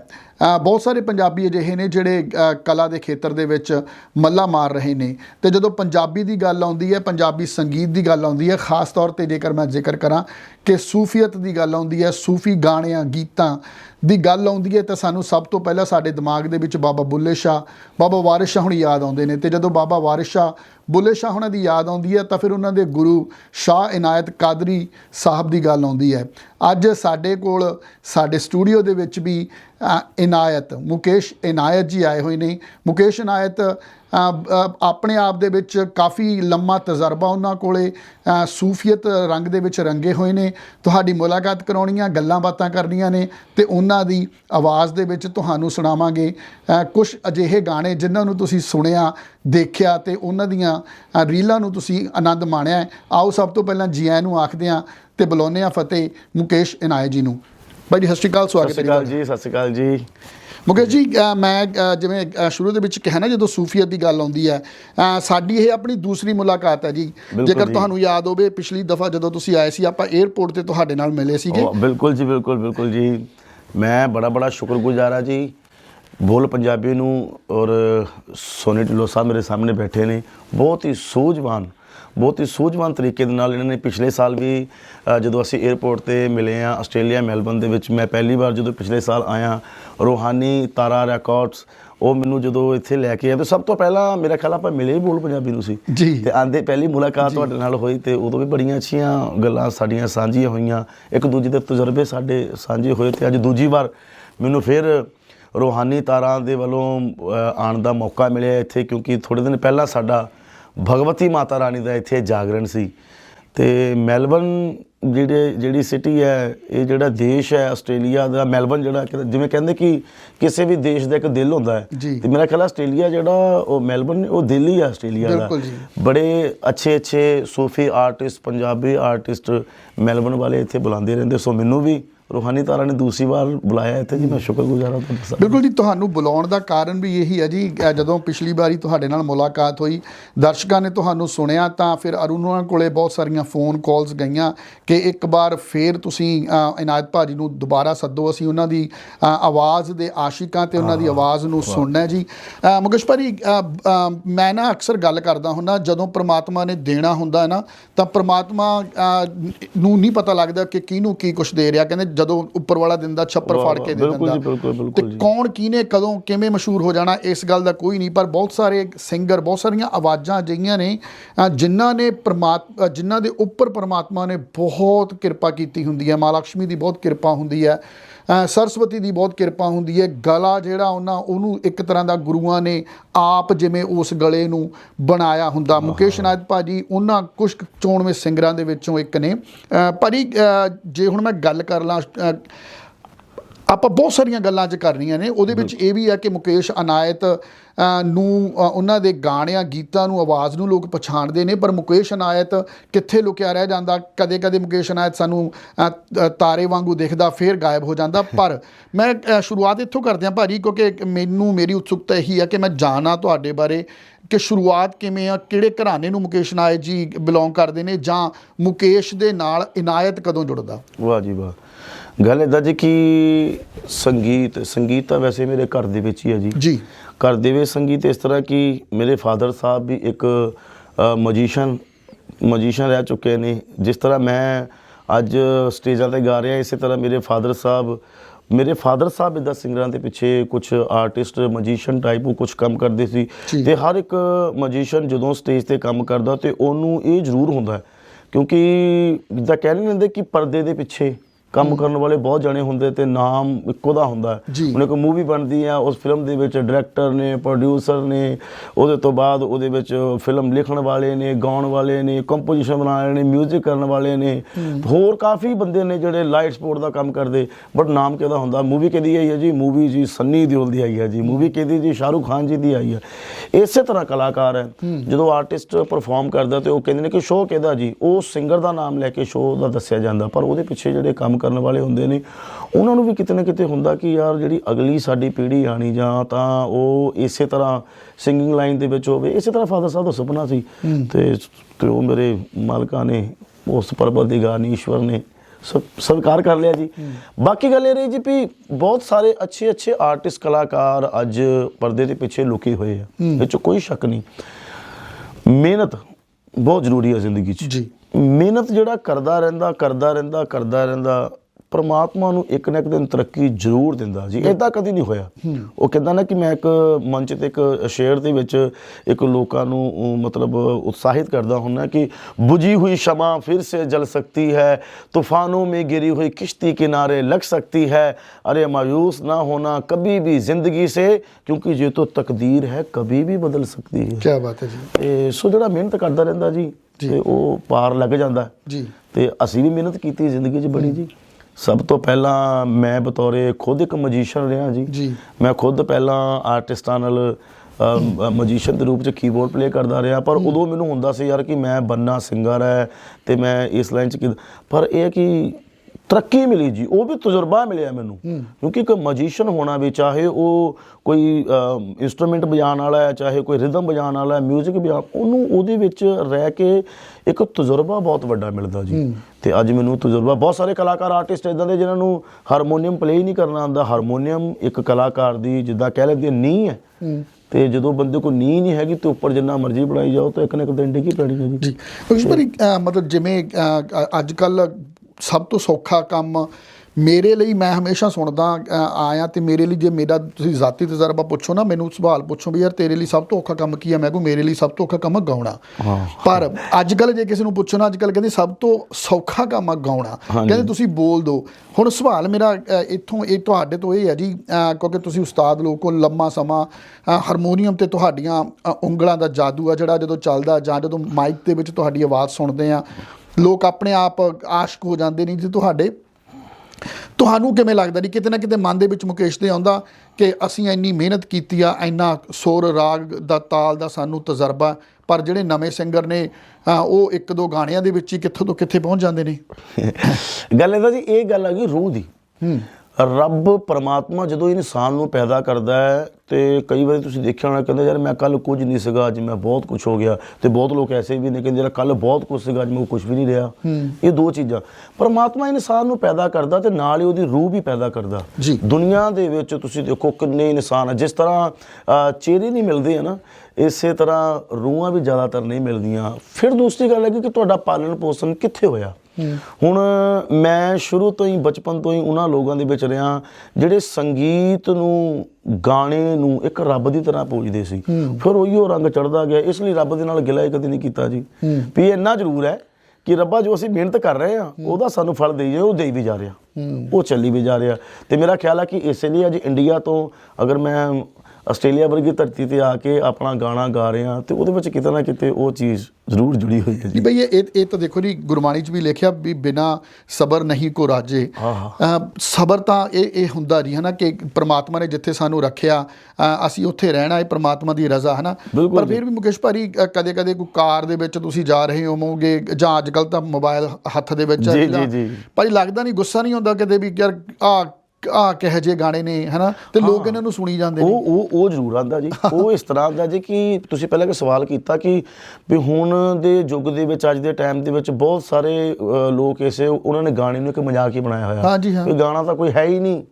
ਬਹੁਤ ਸਾਰੇ ਪੰਜਾਬੀ ਅਜਿਹੇ ਨੇ ਜਿਹੜੇ ਕਲਾ ਦੇ ਖੇਤਰ ਦੇ ਵਿੱਚ ਮੱਲਾ ਮਾਰ ਰਹੇ ਨੇ। ਤੇ ਜਦੋਂ ਪੰਜਾਬੀ ਦੀ ਗੱਲ ਆਉਂਦੀ ਹੈ, ਪੰਜਾਬੀ ਸੰਗੀਤ ਦੀ ਗੱਲ ਆਉਂਦੀ ਹੈ, ਖਾਸ ਤੌਰ ਤੇ ਜੇਕਰ ਮੈਂ ਜ਼ਿਕਰ ਕਰਾਂ ਕਿ ਸੂਫੀਅਤ ਦੀ ਗੱਲ ਆਉਂਦੀ ਹੈ, ਸੂਫੀ ਗਾਣਿਆਂ, ਗੀਤਾਂ ਦੀ ਗੱਲ ਆਉਂਦੀ ਹੈ ਤਾਂ ਸਾਨੂੰ ਸਭ ਤੋਂ ਪਹਿਲਾਂ ਸਾਡੇ ਦਿਮਾਗ ਦੇ ਵਿੱਚ ਬਾਬਾ ਬੁੱਲੇ ਸ਼ਾਹ, ਬਾਬਾ ਵਾਰਿਸ ਸ਼ਾਹ ਹੁਣੀ ਯਾਦ ਆਉਂਦੇ ਨੇ ਤੇ ਜਦੋਂ ਬਾਬਾ ਵਾਰਿਸ ਸ਼ਾਹ, ਬੁੱਲੇ ਸ਼ਾਹ ਹੁਣਾਂ ਦੀ ਯਾਦ ਆਉਂਦੀ ਹੈ ਤਾਂ ਫਿਰ ਉਹਨਾਂ ਦੇ ਗੁਰੂ ਸ਼ਾਹ ਇਨਾਇਤ ਕਾਦਰੀ ਸਾਹਿਬ ਦੀ ਗੱਲ ਆਉਂਦੀ ਹੈ। ਅੱਜ ਸਾਡੇ ਕੋਲ ਸਾਡੇ ਸਟੂਡੀਓ ਦੇ ਵਿੱਚ ਵੀ ਇਨਾਇਤ, ਮੁਕੇਸ਼ ਇਨਾਇਤ ਜੀ ਆਏ ਹੋਏ ਨੇ। ਮੁਕੇਸ਼ ਇਨਾਇਤ ਆਪਣੇ ਆਪ ਦੇ ਵਿੱਚ ਕਾਫੀ ਲੰਮਾ ਤਜਰਬਾ ਉਹਨਾਂ ਕੋਲੇ ਸੂਫੀਅਤ ਰੰਗ ਦੇ ਵਿੱਚ ਰੰਗੇ ਹੋਏ ਨੇ। ਤੁਹਾਡੀ ਮੁਲਾਕਾਤ ਕਰਾਉਣੀਆਂ ਗੱਲਾਂ ਬਾਤਾਂ ਕਰਨੀਆਂ ਨੇ ਤੇ ਉਹਨਾਂ ਦੀ ਆਵਾਜ਼ ਦੇ ਵਿੱਚ ਤੁਹਾਨੂੰ ਸੁਣਾਵਾਂਗੇ। ਕੁਝ ਅਜਿਹੇ ਗਾਣੇ ਜਿਨ੍ਹਾਂ ਨੂੰ ਤੁਸੀਂ ਸੁਣਿਆ ਦੇਖਿਆ ਤੇ ਉਹਨਾਂ ਦੀਆਂ ਰੀਲਾਂ ਨੂੰ ਤੁਸੀਂ ਆਨੰਦ ਮਾਣਿਆ। ਆਓ ਸਭ ਤੋਂ ਪਹਿਲਾਂ ਜੀ ਆਇਆਂ ਨੂੰ ਆਖਦੇ ਹਾਂ ਤੇ ਬੁਲਾਉਂਦੇ ਹਾਂ ਫਤਿਹ ਮੁਕੇਸ਼ ਇਨਾਇਤ ਜੀ ਨੂੰ। ਬਾਈ ਜੀ ਸਤਿ ਸ਼੍ਰੀ ਅਕਾਲ ਸਵਾਗਤ ਹੈ ਸ਼੍ਰੀ ਜੀ ਅਕਾਲ ਜੀ ਸਤਿ ਸ਼੍ਰੀ ਅਕਾਲ ਜੀ। ਮੁਕੇਸ਼ ਜੀ ਮੈਂ ਜਿਵੇਂ ਸ਼ੁਰੂ ਦੇ ਵਿੱਚ ਕਿਹਾ ਨਾ ਜਦੋਂ ਸੂਫੀਅਤ ਦੀ ਗੱਲ ਆਉਂਦੀ ਹੈ ਸਾਡੀ ਇਹ ਆਪਣੀ ਦੂਸਰੀ ਮੁਲਾਕਾਤ ਹੈ ਜੀ। ਜੇਕਰ। ਤੁਹਾਨੂੰ ਯਾਦ ਹੋਵੇ ਪਿਛਲੀ ਦਫਾ ਜਦੋਂ ਤੁਸੀਂ ਆਏ ਸੀ ਆਪਾਂ 에ਅਰਪੋਰਟ ਤੇ ਤੁਹਾਡੇ ਨਾਲ ਮਿਲੇ ਸੀਗੇ। ਬਿਲਕੁਲ ਜੀ ਬਿਲਕੁਲ ਬਿਲਕੁਲ ਜੀ। ਮੈਂ ਬੜਾ ਬੜਾ ਸ਼ੁਕਰਗੁਜ਼ਾਰ ਆ ਜੀ। ਬੋਲ ਪੰਜਾਬੀ ਨੂੰ ਔਰ ਸੋਨੀ ਢਿੱਲੋਂ ਸਾਹਿਬ ਮੇਰੇ ਸਾਹਮਣੇ ਬੈਠੇ ਨੇ। ਬਹੁਤ ਹੀ ਸੂਝਵਾਨ ਬਹੁਤ ਹੀ ਸੂਝਵਾਨ ਤਰੀਕੇ ਦੇ ਨਾਲ ਇਹਨਾਂ ਨੇ ਪਿਛਲੇ ਸਾਲ ਵੀ ਜਦੋਂ ਅਸੀਂ 에ਅਰਪੋਰਟ ਤੇ ਮਿਲੇ ਆ ਆਸਟ੍ਰੇਲੀਆ ਮੈਲਬਨ ਦੇ ਵਿੱਚ ਮੈਂ ਪਹਿਲੀ ਵਾਰ ਜਦੋਂ ਪਿਛਲੇ ਸਾਲ ਆਇਆ ਰੋਹਾਨੀ ਤਾਰਾ ਰਿਕਾਰਡਸ ਉਹ ਮੈਨੂੰ ਜਦੋਂ ਇੱਥੇ ਲੈ ਕੇ ਆਏ ਤੇ ਸਭ ਤੋਂ ਪਹਿਲਾਂ ਮੇਰਾ ਖਿਆਲ ਆਪਾਂ ਮਿਲੇ ਹੀ ਬੋਲ ਪੰਜਾਬੀ ਨੂੰ ਸੀ। ਤੇ ਆਂਦੇ ਪਹਿਲੀ ਮੁਲਾਕਾਤ ਤੁਹਾਡੇ ਨਾਲ ਹੋਈ ਤੇ ਉਦੋਂ ਵੀ ਬੜੀਆਂ ਅੱਛੀਆਂ ਗੱਲਾਂ ਸਾਡੀਆਂ ਸਾਂਝੀਆਂ ਹੋਈਆਂ। ਇੱਕ ਦੂਜੇ ਦੇ ਤਜਰਬੇ ਸਾਡੇ ਸਾਂਝੇ ਹੋਏ ਤੇ ਅੱਜ ਦੂਜੀ ਵਾਰ ਮੈਨੂੰ ਫਿਰ ਰੋਹਾਨੀ ਤਾਰਾਂ ਦੇ ਵੱਲੋਂ ਆਉਣ ਦਾ ਮੌਕਾ ਮਿਲਿਆ ਇੱਥੇ ਕਿਉਂਕਿ ਥੋੜੇ ਦਿਨ ਪਹਿਲਾਂ ਸਾਡਾ ਭਗਵਤੀ ਮਾਤਾ ਰਾਣੀ ਦਾ ਇੱਥੇ ਜਾਗਰਣ ਸੀ ਤੇ ਮੈਲਬਨ ਜਿਹੜੇ ਜਿਹੜੀ ਸਿਟੀ ਹੈ ਇਹ ਜਿਹੜਾ ਦੇਸ਼ ਹੈ ਆਸਟ੍ਰੇਲੀਆ ਦਾ ਮੈਲਬਨ ਜਿਹੜਾ ਜਿਵੇਂ ਕਹਿੰਦੇ ਕਿ ਕਿਸੇ ਵੀ ਦੇਸ਼ ਦਾ ਇੱਕ ਦਿਲ ਹੁੰਦਾ ਹੈ। ਤੇ ਮੇਰਾ ਖਿਆਲ ਆਸਟ੍ਰੇਲੀਆ ਜਿਹੜਾ ਉਹ ਮੈਲਬਨ ਉਹ ਦਿਲ ਹੀ ਆਸਟ੍ਰੇਲੀਆ ਦਾ। ਬੜੇ ਅੱਛੇ ਅੱਛੇ ਸੂਫੀ ਆਰਟਿਸਟ ਪੰਜਾਬੀ ਆਰਟਿਸਟ ਮੈਲਬਨ ਵਾਲੇ ਇੱਥੇ ਬੁਲਾਉਂਦੇ ਰਹਿੰਦੇ ਸੋ ਮੈਨੂੰ ਵੀ ਰੂਹਾਨੀ ਤਾਰਾ ਨੇ ਦੂਸਰੀ ਵਾਰ ਬੁਲਾਇਆ ਇੱਥੇ ਜੀ ਮੈਂ ਸ਼ੁਕਰਗੁਜ਼ਾਰ ਹਾਂ ਤੁਹਾਡਾ ਬਿਲਕੁਲ ਜੀ ਤੁਹਾਨੂੰ ਬੁਲਾਉਣ ਦਾ ਕਾਰਨ ਵੀ ਇਹੀ ਹੈ ਜੀ ਜਦੋਂ ਪਿਛਲੀ ਵਾਰੀ ਤੁਹਾਡੇ ਨਾਲ ਮੁਲਾਕਾਤ ਹੋਈ ਦਰਸ਼ਕਾਂ ਨੇ ਤੁਹਾਨੂੰ ਸੁਣਿਆ ਤਾਂ ਫਿਰ ਅਰੁਣ ਕੋਲੇ ਬਹੁਤ ਸਾਰੀਆਂ ਫੋਨ ਕਾਲਸ ਗਈਆਂ ਕਿ ਇੱਕ ਵਾਰ ਫੇਰ ਤੁਸੀਂ ਇਨਾਇਤ ਭਾਜੀ ਨੂੰ ਦੁਬਾਰਾ ਸੱਦੋ ਅਸੀਂ ਉਹਨਾਂ ਦੀ ਆਵਾਜ਼ ਦੇ ਆਸ਼ਿਕਾਂ ਤੇ ਉਹਨਾਂ ਦੀ ਆਵਾਜ਼ ਨੂੰ ਸੁਣਨਾ ਜੀ। ਮੁਕੇਸ਼ ਭਾਜੀ ਮੈਂ ਨਾ ਅਕਸਰ ਗੱਲ ਕਰਦਾ ਹੁੰਦਾ ਜਦੋਂ ਪ੍ਰਮਾਤਮਾ ਨੇ ਦੇਣਾ ਹੁੰਦਾ ਨਾ ਤਾਂ ਪ੍ਰਮਾਤਮਾ ਨੂੰ ਨਹੀਂ ਪਤਾ ਲੱਗਦਾ ਕਿ ਕਿਹਨੂੰ ਕੀ ਕੁਝ ਦੇ ਰਿਹਾ ਕਹਿੰਦੇ ਜਦੋਂ ਉੱਪਰ ਵਾਲਾ ਦਿੰਦਾ ਛੱਪਰ ਫਾੜ ਕੇ ਦੇ ਦਿੰਦਾ। ਤੇ। ਕੌਣ ਕਿਹਨੇ ਕਦੋਂ ਕਿਵੇਂ ਮਸ਼ਹੂਰ ਹੋ ਜਾਣਾ ਇਸ ਗੱਲ ਦਾ ਕੋਈ ਨਹੀਂ। ਪਰ ਬਹੁਤ ਸਾਰੇ ਸਿੰਗਰ ਬਹੁਤ ਸਾਰੀਆਂ ਆਵਾਜ਼ਾਂ ਅਜਿਹੀਆਂ ਨੇ ਜਿਨ੍ਹਾਂ ਨੇ ਪ੍ਰਮਾਤਮਾ ਜਿਨ੍ਹਾਂ ਦੇ ਉੱਪਰ ਪ੍ਰਮਾਤਮਾ ਨੇ ਬਹੁਤ ਕਿਰਪਾ ਕੀਤੀ ਹੁੰਦੀ ਹੈ। ਮਾਂ ਲక్ష్ਮੀ ਦੀ ਬਹੁਤ ਕਿਰਪਾ ਹੁੰਦੀ ਹੈ। ਸਰਸਵਤੀ ਦੀ ਬਹੁਤ ਕਿਰਪਾ ਹੁੰਦੀ ਹੈ। ਗਲਾ ਜਿਹੜਾ ਉਹਨਾਂ ਉਹਨੂੰ ਇੱਕ ਤਰ੍ਹਾਂ ਦਾ ਗੁਰੂਆਂ ਨੇ ਆਪ ਜਿਵੇਂ ਉਸ ਗਲੇ ਨੂੰ ਬਣਾਇਆ ਹੁੰਦਾ। ਮੁਕੇਸ਼ ਨਾਥ ਭਾਜੀ ਉਹਨਾਂ ਕੁਝ ਚੋਣਵੇਂ ਸਿੰਗਰਾਂ ਦੇ ਵਿੱਚੋਂ ਇੱਕ ਨੇ। ਭਾਜੀ ਜੇ ਹੁਣ ਮੈਂ ਗੱਲ ਕਰ ਲਾਂ ਆਪਾਂ ਬਹੁਤ ਸਾਰੀਆਂ ਗੱਲਾਂ ਅੱਜ ਕਰਨੀਆਂ ਨੇ। ਉਹਦੇ ਵਿੱਚ ਇਹ ਵੀ ਹੈ ਕਿ ਮੁਕੇਸ਼ ਅਨਾਇਤ ਨੂੰ ਉਹਨਾਂ ਦੇ ਗਾਣਿਆਂ ਗੀਤਾਂ ਨੂੰ ਆਵਾਜ਼ ਨੂੰ ਲੋਕ ਪਛਾਣਦੇ ਨੇ ਪਰ ਮੁਕੇਸ਼ ਅਨਾਇਤ ਕਿੱਥੇ ਲੁਕਿਆ ਰਹਿ ਜਾਂਦਾ? ਕਦੇ ਕਦੇ ਮੁਕੇਸ਼ ਅਨਾਇਤ ਸਾਨੂੰ ਤਾਰੇ ਵਾਂਗੂ ਦਿਖਦਾ ਫੇਰ ਗਾਇਬ ਹੋ ਜਾਂਦਾ। ਪਰ ਮੈਂ ਸ਼ੁਰੂਆਤ ਇੱਥੋਂ ਕਰਦੇ ਹਾਂ ਭਾਜੀ ਕਿਉਂਕਿ ਮੈਨੂੰ ਮੇਰੀ ਉਤਸੁਕਤਾ ਇਹੀ ਹੈ ਕਿ ਮੈਂ ਜਾਣਾ ਤੁਹਾਡੇ ਬਾਰੇ ਕਿ ਸ਼ੁਰੂਆਤ ਕਿਵੇਂ ਆ ਕਿਹੜੇ ਘਰਾਣੇ ਨੂੰ ਮੁਕੇਸ਼ ਅਨਾਇਤ ਜੀ ਬਿਲੋਂਗ ਕਰਦੇ ਨੇ ਜਾਂ ਮੁਕੇਸ਼ ਦੇ ਨਾਲ ਇਨਾਇਤ ਕਦੋਂ ਜੁੜਦਾ? ਵਾਹ ਜੀ ਵਾਹ। ਗੱਲ ਇਦਾਂ ਜੀ ਕਿ ਸੰਗੀਤ ਸੰਗੀਤ ਤਾਂ ਵੈਸੇ ਮੇਰੇ ਘਰ ਦੇ ਵਿੱਚ ਹੀ ਹੈ ਜੀ। ਜੀ। ਘਰ ਦੇ ਵਿੱਚ ਸੰਗੀਤ ਇਸ ਤਰ੍ਹਾਂ ਕਿ ਮੇਰੇ ਫਾਦਰ ਸਾਹਿਬ ਵੀ ਇੱਕ ਮਜੀਸ਼ੀਅਨ ਮਜੀਸ਼ੀਅਨ ਰਹਿ ਚੁੱਕੇ ਨੇ। ਜਿਸ ਤਰ੍ਹਾਂ ਮੈਂ ਅੱਜ ਸਟੇਜਾਂ ਤੇ ਗਾ ਰਿਹਾ ਇਸੇ ਤਰ੍ਹਾਂ ਮੇਰੇ ਫਾਦਰ ਸਾਹਿਬ ਮੇਰੇ ਫਾਦਰ ਸਾਹਿਬ ਇਦਾਂ ਸਿੰਗਰਾਂ ਦੇ ਪਿੱਛੇ ਕੁਝ ਆਰਟਿਸਟ ਮਜੀਸ਼ੀਅਨ ਟਾਈਪ ਉਹ ਕੁਝ ਕੰਮ ਕਰਦੇ ਸੀ। ਤੇ ਹਰ ਇੱਕ ਮਜੀਸ਼ੀਅਨ ਜਦੋਂ ਸਟੇਜ ਤੇ ਕੰਮ ਕਰਦਾ ਤੇ ਉਹਨੂੰ ਇਹ ਜ਼ਰੂਰ ਹੁੰਦਾ ਕਿਉਂਕਿ ਜਿੱਦਾਂ ਕਹਿੰਦੇ ਹੁੰਦੇ ਕਿ ਪਰਦੇ ਦੇ ਪਿੱਛੇ ਕੰਮ ਕਰਨ ਵਾਲੇ ਬਹੁਤ ਜਣੇ ਹੁੰਦੇ ਤੇ ਨਾਮ ਇੱਕੋ ਦਾ ਹੁੰਦਾ। ਹੁਣ ਇੱਕ ਮੂਵੀ ਬਣਦੀ ਆ ਉਸ ਫਿਲਮ ਦੇ ਵਿੱਚ ਡਾਇਰੈਕਟਰ ਨੇ ਪ੍ਰੋਡਿਊਸਰ ਨੇ ਉਹਦੇ ਤੋਂ ਬਾਅਦ ਉਹਦੇ ਵਿੱਚ ਫਿਲਮ ਲਿਖਣ ਵਾਲੇ ਨੇ ਗਾਉਣ ਵਾਲੇ ਨੇ ਕੰਪੋਜੀਸ਼ਨ ਬਣਾਉਣ ਵਾਲੇ ਨੇ 뮤직 ਕਰਨ ਵਾਲੇ ਨੇ। ਹੋਰ ਕਾਫੀ ਬੰਦੇ ਨੇ ਜਿਹੜੇ ਲਾਈਟ ਸਪੋਰਟ ਦਾ ਕੰਮ ਕਰਦੇ ਬਟ ਨਾਮ ਕਿਹਦਾ ਹੁੰਦਾ? ਮੂਵੀ ਕਿਹਦੀ ਆਈ ਹੈ ਜੀ? ਮੂਵੀ ਜੀ ਸੰਨੀ ਦਿਓਲ ਦੀ ਆਈ ਹੈ ਜੀ। ਮੂਵੀ ਕਿਹਦੀ ਜੀ? ਸ਼ਾਹਰੁਖ ਖਾਨ ਜੀ ਦੀ ਆਈ ਹੈ। ਇਸੇ ਤਰ੍ਹਾਂ ਕਲਾਕਾਰ ਹੈ। ਜਦੋਂ ਆਰਟਿਸਟ ਪਰਫਾਰਮ ਕਰਦਾ ਤੇ ਉਹ ਕਹਿੰਦੇ ਨੇ ਕਿ ਸ਼ੋਅ ਕਿਹਦਾ ਜੀ? ਉਹ ਸਿੰਗਰ ਦਾ ਨਾਮ ਲੈ ਕੇ ਸ਼ੋਅ ਦਾ ਦੱਸਿਆ ਜਾਂਦਾ ਪਰ ਉਹਦੇ ਪਿੱਛੇ ਜਿਹੜੇ ਕੰਮ ਕਰਨ ਵਾਲੇ ਹੁੰਦੇ ਨੇ। ਉਹਨਾਂ ਨੂੰ ਵੀ ਕਿਤੇ ਨਾ ਕਿਤੇ ਹੁੰਦਾ ਕਿ ਯਾਰ ਜਿਹੜੀ ਅਗਲੀ ਸਾਡੀ ਪੀੜ੍ਹੀ ਆਣੀ ਜਾਂ ਤਾਂ ਉਹ ਇਸੇ ਤਰ੍ਹਾਂ ਸਿੰਗਿੰਗ ਲਾਈਨ ਦੇ ਵਿੱਚ ਹੋਵੇ। ਇਸੇ ਤਰ੍ਹਾਂ ਫਾਦਰ ਸਾਹਿਬ ਦਾ ਸੁਪਨਾ ਸੀ। ਤੇ ਤੇ ਉਹ ਮੇਰੇ ਮਾਲਕਾਂ ਨੇ ਉਸ ਪਰਬਤੀਗਾਰ ਨੇ ਈਸ਼ਵਰ ਨੇ ਸਵ- ਸਵੀਕਾਰ ਕਰ ਲਿਆ ਜੀ। ਬਾਕੀ ਗੱਲ ਇਹ ਰਹੀ ਜੀ ਵੀ ਬਹੁਤ ਸਾਰੇ ਅੱਛੇ ਅੱਛੇ ਆਰਟਿਸਟ ਕਲਾਕਾਰ ਅੱਜ ਪਰਦੇ ਦੇ ਪਿੱਛੇ ਲੁਕੇ ਹੋਏ ਆ। ਇਹ 'ਚ ਕੋਈ ਸ਼ੱਕ ਨਹੀਂ। ਮਿਹਨਤ ਬਹੁਤ ਜ਼ਰੂਰੀ ਹੈ ਜ਼ਿੰਦਗੀ 'ਚ। ਜੀ। ਮਿਹਨਤ ਜਿਹੜਾ ਕਰਦਾ ਰਹਿੰਦਾ ਕਰਦਾ ਰਹਿੰਦਾ ਕਰਦਾ ਰਹਿੰਦਾ ਪਰਮਾਤਮਾ ਨੂੰ ਇੱਕ ਨਾ ਇੱਕ ਦਿਨ ਤਰੱਕੀ ਜ਼ਰੂਰ ਦਿੰਦਾ ਜੀ। ਇਦਾਂ ਕਦੀ ਨਹੀਂ ਹੋਇਆ। ਉਹ ਕਹਿੰਦਾ ਨਾ ਕਿ ਮੈਂ ਇੱਕ ਮੰਚ ਤੇ ਇੱਕ ਸ਼ੇਅਰ ਦੇ ਵਿੱਚ ਇੱਕ ਲੋਕਾਂ ਨੂੰ ਮਤਲਬ ਉਤਸ਼ਾਹਿਤ ਕਰਦਾ ਹੁੰਨਾ ਕਿ ਬੁਝੀ ਹੋਈ ਸ਼ਮਾ ਫਿਰ ਸੇ ਜਲ ਸਕਤੀ ਹੈ ਤੂਫਾਨੋਂ ਮੇ ਗਿਰੀ ਹੋਈ ਕਿਸ਼ਤੀ ਕਿਨਾਰੇ ਲੱਗ ਸਕਤੀ ਹੈ। ਅਰੇ ਮਾਯੂਸ ਨਾ ਹੋਣਾ ਕभी ਵੀ ਜ਼ਿੰਦਗੀ ਸੇ ਕਿਉਂਕਿ ਜੇ ਤੋ ਤਕਦੀਰ ਹੈ ਕभी ਵੀ ਬਦਲ ਸਕਦੀ ਹੈ। ਕੀ ਬਾਤ ਹੈ ਜੀ। ਸੋ ਜਿਹੜਾ ਮਿਹਨਤ ਕਰਦਾ ਰਹਿੰਦਾ ਜੀ ਤੇ ਉਹ ਪਾਰ ਲੱਗ ਜਾਂਦਾ। ਜੀ। ਤੇ ਅਸੀਂ ਵੀ ਮਿਹਨਤ ਕੀਤੀ ਜ਼ਿੰਦਗੀ 'ਚ ਬੜੀ ਜੀ। ਸਭ ਤੋਂ ਪਹਿਲਾਂ ਮੈਂ ਬਤੌਰੇ ਖੁਦ ਇੱਕ ਮਜੀਸ਼ੀਅਨ ਰਿਹਾ ਜੀ। ਮੈਂ ਖੁਦ ਪਹਿਲਾਂ ਆਰਟਿਸਟਾਂ ਨਾਲ ਮਜੀਸ਼ੀਅਨ ਦੇ ਰੂਪ 'ਚ ਕੀਬੋਰਡ ਪਲੇ ਕਰਦਾ ਰਿਹਾ। ਪਰ ਉਦੋਂ ਮੈਨੂੰ ਹੁੰਦਾ ਸੀ ਯਾਰ ਕਿ ਮੈਂ ਬੰਨਾ ਸਿੰਗਰ ਹੈ ਤੇ ਮੈਂ ਇਸ ਲਾਈਨ 'ਚ ਪਰ ਇਹ ਕਿ ਤਰੱਕੀ ਮਿਲੀ ਜੀ ਉਹ ਵੀ ਤਜਰਬਾ ਮਿਲਿਆ ਮੈਨੂੰ। ਕਿਉਂਕਿ ਇੱਕ ਮਜੀਸ਼ੀਅਨ ਹੋਣਾ ਵੀ ਚਾਹੇ ਉਹ ਕੋਈ ਇਨਸਟਰੂਮੈਂਟ ਵਜਾਉਣ ਵਾਲਾ ਹੈ ਚਾਹੇ ਕੋਈ ਰਿਦਮ ਵਜਾਉਣ ਵਾਲਾ ਹੈ 뮤직 ਵਜਾ ਉਹਨੂੰ ਉਹਦੇ ਵਿੱਚ ਰਹਿ ਕੇ ਇੱਕ ਤਜਰਬਾ ਬਹੁਤ ਵੱਡਾ ਮਿਲਦਾ ਜੀ। ਤੇ ਅੱਜ ਮੈਨੂੰ ਤਜਰਬਾ ਬਹੁਤ ਸਾਰੇ ਕਲਾਕਾਰ ਆਰਟਿਸਟ ਇਦਾਂ ਦੇ ਜਿਨ੍ਹਾਂ ਨੂੰ ਹਾਰਮੋਨੀਅਮ ਪਲੇ ਹੀ ਨਹੀਂ ਕਰਨਾ ਆਉਂਦਾ। ਹਾਰਮੋਨੀਅਮ ਇੱਕ ਕਲਾਕਾਰ ਦੀ ਜਿੱਦਾਂ ਕਹਿ ਲੈਂਦੇ ਨੀਂਹ ਹੈ। ਤੇ ਜਦੋਂ ਬੰਦੇ ਕੋਲ ਨੀਂਹ ਨਹੀਂ ਹੈਗੀ ਤੇ ਉੱਪਰ ਜਿੰਨਾ ਮਰਜ਼ੀ ਬਣਾਈ ਜਾਓ ਤਾਂ ਇੱਕ ਨਾ ਇੱਕ ਦਿਨ ਡਿੱਗੀ ਪੈਣੀ ਹੈ ਜੀ। ਜੀ। ਉਸ ਪਰ ਮਤਲਬ ਜਿਵੇਂ ਅੱਜ ਕੱਲ ਸਭ ਤੋਂ ਸੌਖਾ ਕੰਮ ਮੇਰੇ ਲਈ ਮੈਂ ਹਮੇਸ਼ਾ ਸੁਣਦਾ ਆਇਆ ਤੇ ਮੇਰੇ ਲਈ ਜੇ ਮੇਰਾ ਤੁਸੀਂ ਜ਼ਾਤੀ ਤਜਰਬਾ ਪੁੱਛੋ ਨਾ ਮੈਨੂੰ ਸਵਾਲ ਪੁੱਛੋ ਵੀ ਯਾਰ ਤੇਰੇ ਲਈ ਸਭ ਤੋਂ ਔਖਾ ਕੰਮ ਕੀ ਹੈ ਮੈਂ ਕਹੂੰ ਮੇਰੇ ਲਈ ਸਭ ਤੋਂ ਔਖਾ ਕੰਮ ਗਾਉਣਾ। ਪਰ ਅੱਜ ਕੱਲ ਜੇ ਕਿਸੇ ਨੂੰ ਪੁੱਛੋ ਨਾ ਅੱਜ ਕੱਲ ਕਹਿੰਦੇ ਸਭ ਤੋਂ ਸੌਖਾ ਕੰਮ ਹੈ ਗਾਉਣਾ। ਕਹਿੰਦੇ ਤੁਸੀਂ ਬੋਲ ਦਿਓ ਹੁਣ ਸਵਾਲ ਮੇਰਾ ਇੱਥੋਂ ਇਹ ਤੁਹਾਡੇ ਤੋਂ ਇਹ ਹੈ ਜੀ ਕਿਉਂਕਿ ਤੁਸੀਂ ਉਸਤਾਦ ਲੋਕ ਲੰਮਾ ਸਮਾਂ ਹਾਰਮੋਨੀਅਮ ਤੇ ਤੁਹਾਡੀਆਂ ਉਂਗਲਾਂ ਦਾ ਜਾਦੂ ਆ ਜਿਹੜਾ ਜਦੋਂ ਚੱਲਦਾ ਜਾਂ ਜਦੋਂ ਮਾਈਕ ਦੇ ਵਿੱਚ ਤੁਹਾਡੀ ਆਵਾਜ਼ ਸੁਣਦੇ ਆ ਲੋਕ ਆਪਣੇ ਆਪ ਆਸ਼ਕ ਹੋ ਜਾਂਦੇ ਨੇ ਜੀ ਤੁਹਾਡੇ। ਤੁਹਾਨੂੰ ਕਿਵੇਂ ਲੱਗਦਾ ਜੀ? ਕਿਤੇ ਨਾ ਕਿਤੇ ਮਨ ਦੇ ਵਿੱਚ ਮੁਕੇਸ਼ ਦੇ ਆਉਂਦਾ ਕਿ ਅਸੀਂ ਇੰਨੀ ਮਿਹਨਤ ਕੀਤੀ ਆ ਇੰਨਾ ਸੁਰ ਰਾਗ ਦਾ ਤਾਲ ਦਾ ਸਾਨੂੰ ਤਜਰਬਾ। ਪਰ ਜਿਹੜੇ ਨਵੇਂ ਸਿੰਗਰ ਨੇ ਉਹ ਇੱਕ ਦੋ ਗਾਣਿਆਂ ਦੇ ਵਿੱਚ ਹੀ ਕਿੱਥੋਂ ਤੋਂ ਕਿੱਥੇ ਪਹੁੰਚ ਜਾਂਦੇ ਨੇ? ਗੱਲ ਇਹਦਾ ਜੀ ਇਹ ਗੱਲ ਆ ਗਈ ਰੂਹ ਦੀ। ਰੱਬ ਪਰਮਾਤਮਾ ਜਦੋਂ ਇਨਸਾਨ ਨੂੰ ਪੈਦਾ ਕਰਦਾ ਹੈ ਤੇ ਕਈ ਵਾਰੀ ਤੁਸੀਂ ਦੇਖਿਆ ਹੋਣਾ ਕਹਿੰਦੇ ਯਾਰ ਮੈਂ ਕੱਲ ਕੁਝ ਨਹੀਂ ਸੀਗਾ ਅੱਜ ਮੈਂ ਬਹੁਤ ਕੁਝ ਹੋ ਗਿਆ ਤੇ ਬਹੁਤ ਲੋਕ ਐਸੇ ਵੀ ਨੇ ਕਹਿੰਦੇ ਯਾਰ ਕੱਲ ਬਹੁਤ ਕੁਝ ਸੀਗਾ ਅੱਜ ਮੈਂ ਕੁਝ ਵੀ ਨਹੀਂ ਰਿਹਾ। ਇਹ ਦੋ ਚੀਜ਼ਾਂ। ਪਰਮਾਤਮਾ ਇਨਸਾਨ ਨੂੰ ਪੈਦਾ ਕਰਦਾ ਤੇ ਨਾਲ ਹੀ ਉਹਦੀ ਰੂਹ ਵੀ ਪੈਦਾ ਕਰਦਾ। ਦੁਨੀਆ ਦੇ ਵਿੱਚ ਤੁਸੀਂ ਦੇਖੋ ਕਿੰਨੇ ਇਨਸਾਨ ਆ ਜਿਸ ਤਰ੍ਹਾਂ ਚਿਹਰੇ ਨਹੀਂ ਮਿਲਦੇ ਆ ਨਾ ਇਸੇ ਤਰ੍ਹਾਂ ਰੂਹਾਂ ਵੀ ਜ਼ਿਆਦਾਤਰ ਨਹੀਂ ਮਿਲਦੀਆਂ। ਫਿਰ ਦੂਸਰੀ ਗੱਲ ਹੈ ਕਿ ਤੁਹਾਡਾ ਪਾਲਣ ਪੋਸ਼ਣ ਕਿੱਥੇ ਹੋਇਆ? ਹੁਣ ਮੈਂ ਸ਼ੁਰੂ ਤੋਂ ਹੀ, ਬਚਪਨ ਤੋਂ ਹੀ ਉਹਨਾਂ ਲੋਕਾਂ ਦੇ ਵਿੱਚ ਰਿਹਾ, ਜਿਹੜੇ ਸੰਗੀਤ ਨੂੰ, ਗਾਣੇ ਨੂੰ ਇੱਕ ਰੱਬ ਦੀ ਤਰ੍ਹਾਂ ਪੂਜਦੇ ਸੀ। ਫਿਰ ਉਹੀ ਉਹ ਰੰਗ ਚੜਦਾ ਗਿਆ, ਇਸ ਲਈ ਰੱਬ ਦੇ ਨਾਲ ਗਿਲਾ ਹੀ ਕਦੇ ਨਹੀਂ ਕੀਤਾ ਜੀ। ਵੀ ਇਹ ਇੰਨਾ ਜ਼ਰੂਰ ਹੈ ਕਿ ਰੱਬਾ ਜੋ ਅਸੀਂ ਮਿਹਨਤ ਕਰ ਰਹੇ ਆ ਉਹਦਾ ਸਾਨੂੰ ਫਲ ਦੇਈਏ ਉਹ ਦੇਈ ਵੀ ਜਾ ਰਿਹਾ। ਉਹ ਚੱਲੀ ਵੀ ਜਾ ਰਿਹਾ। ਤੇ ਮੇਰਾ ਖਿਆਲ ਆ ਕਿ ਇਸੇ ਲਈ ਅੱਜ ਇੰਡੀਆ ਤੋਂ ਅਗਰ ਮੈਂ ਆਸਟ੍ਰੇਲੀਆ ਵਰਗੀ ਧਰਤੀ ਤੇ ਆ ਕੇ ਆਪਣਾ ਗਾਣਾ ਗਾ ਰਹੇ ਹਾਂ ਤੇ ਉਹਦੇ ਵਿੱਚ ਕਿਤੇ ਨਾ ਕਿਤੇ ਉਹ ਚੀਜ਼ ਜ਼ਰੂਰ ਜੁੜੀ ਹੋਈ ਹੈ ਜੀ। ਬਈ ਇਹ ਇਹ- ਤਾਂ ਦੇਖੋ ਜੀ ਗੁਰਬਾਣੀ 'ਚ ਵੀ ਲਿਖਿਆ ਵੀ ਬਿਨਾ ਸਬਰ ਨਹੀਂ ਕੋ ਰਾਜੇ। ਸਬਰ ਤਾਂ ਇਹ ਇਹ ਹੁੰਦਾ ਜੀ ਹਨਾ ਕਿ ਪ੍ਰਮਾਤਮਾ ਨੇ ਜਿੱਥੇ ਸਾਨੂੰ ਰੱਖਿਆ ਅਸੀਂ ਉੱਥੇ ਰਹਿਣਾ ਹੈ ਪ੍ਰਮਾਤਮਾ ਦੀ ਰਜ਼ਾ ਹਨਾ। ਪਰ ਫਿਰ ਵੀ ਮੁਕੇਸ਼ ਭਾਰੀ ਕਦੇ ਕਦੇ ਕੋਈ ਕਾਰ ਦੇ ਵਿੱਚ ਤੁਸੀਂ ਜਾ ਰਹੇ ਹੋਵੋਗੇ ਜਾਂ ਅੱਜ ਕੱਲ ਤਾਂ ਮੋਬਾਈਲ ਹੱਥ ਦੇ ਵਿੱਚ ਹੈ ਜੀ, ਜੀ। ਭਾਈ ਲੱਗਦਾ ਨਹੀਂ ਗੁੱਸਾ ਨਹੀਂ ਹੁੰਦਾ ਕਦੇ ਵੀ ਯਾਰ ਆ ਆ ਕਿਹੋ ਜਿਹੇ ਗਾਣੇ ਨੇ ਹਨਾ ਤੇ ਲੋਕ ਇਹਨਾਂ ਨੂੰ ਸੁਣੀ ਜਾਂਦੇ ਨੇ ਉਹ ਉਹ ਉਹ ਜ਼ਰੂਰ ਆਂਦਾ ਜੀ ਉਹ ਇਸ ਤਰ੍ਹਾਂ ਦਾ ਜੀ ਕਿ ਤੁਸੀਂ ਪਹਿਲਾਂ ਕਿ ਸਵਾਲ ਕੀਤਾ ਕਿ ਵੀ ਹੁਣ ਦੇ ਯੁੱਗ ਦੇ ਵਿੱਚ ਅੱਜ ਦੇ ਟਾਈਮ ਦੇ ਵਿੱਚ ਬਹੁਤ ਸਾਰੇ ਅ, ਲੋਕ ਐਸੇ ਉਹਨਾਂ ਨੇ ਗਾਣੇ ਨੂੰ ਇੱਕ ਮਜ਼ਾਕ ਹੀ ਬਣਾਇਆ ਹੋਇਆ ਹਾਂਜੀ, ਹਾਂ। ਵੀ ਗਾਣਾ ਤਾਂ ਕੋਈ ਹੈ ਹੀ ਨਹੀਂ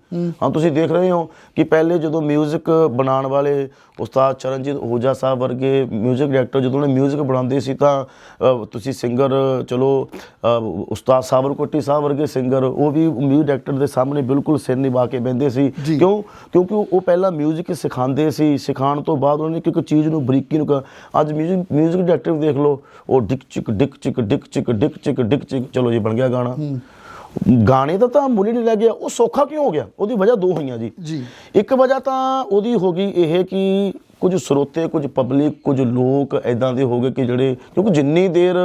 ਹਾਂ ਤੁਸੀਂ ਦੇਖ ਰਹੇ ਹੋ ਕਿ ਪਹਿਲੇ ਜਦੋਂ 뮤직 ਬਣਾਉਣ ਵਾਲੇ ਉਸਤਾਦ ਚਰਨਜੀਤ ਓਜਾ ਸਾਹਿਬ ਵਰਗੇ 뮤직 ਡਾਇਰੈਕਟਰ ਜਦੋਂ ਉਹਨੇ 뮤직 ਬਣਾਉਂਦੇ ਸੀ ਤਾਂ ਅ, ਤੁਸੀਂ ਸਿੰਗਰ ਚਲੋ ਅ, ਉਸਤਾਦ ਸਾਬਰਕੋਟੀ ਸਾਹਿਬ ਵਰਗੇ ਸਿੰਗਰ ਉਹ ਵੀ 뮤직 ਡਾਇਰੈਕਟਰ ਦੇ ਸਾਹਮਣੇ ਬਿਲਕੁਲ ਸਿਰ ਨਿਭਾ ਕੇ ਬਹਿੰਦੇ ਸੀ ਜੀ। ਕਿਉਂ ਕਿਉਂਕਿ ਉਹ ਉਹ ਪਹਿਲਾਂ 뮤직 ਸਿਖਾਉਂਦੇ ਸੀ ਸਿਖਾਉਣ ਤੋਂ ਬਾਅਦ ਉਹਨਾਂ ਨੇ ਇੱਕ ਇੱਕ ਚੀਜ਼ ਨੂੰ ਬਰੀਕੀ ਨੂੰ ਕ- ਅੱਜ 뮤직 뮤직 ਡਾਇਰੈਕਟਰ ਦੇਖ ਲਓ ਉਹ ਡਿਕ ਚਿਕ ਡਿਕ ਚਿਕ ਡਿਕ ਚਿਕ ਡਿਕ ਚਿਕ ਡਿਕ ਚਿਕ ਚਲੋ ਜੀ ਬਣ ਗਿਆ ਗਾਣਾ ਗਾਣੇ ਦਾ ਤਾਂ ਮੁੱਲ ਹੀ ਨਹੀਂ ਲੱਗ ਗਿਆ ਉਹ ਸੌਖਾ ਕਿਉਂ ਹੋ ਗਿਆ ਉਹਦੀ ਵਜ੍ਹਾ ਦੋ ਹੋਈਆਂ ਜੀ ਜੀ ਇੱਕ ਵਜ੍ਹਾ ਤਾਂ ਉਹਦੀ ਹੋ ਗਈ ਇਹ ਕਿ ਕੁਝ ਸਰੋਤੇ ਕੁਝ ਪਬਲਿਕ ਕੁਝ ਲੋਕ ਐਦਾਂ ਦੇ ਹੋ ਗਏ ਕਿ ਜਿਹੜੇ ਕਿਉਂਕਿ ਜਿੰਨੀ ਦੇਰ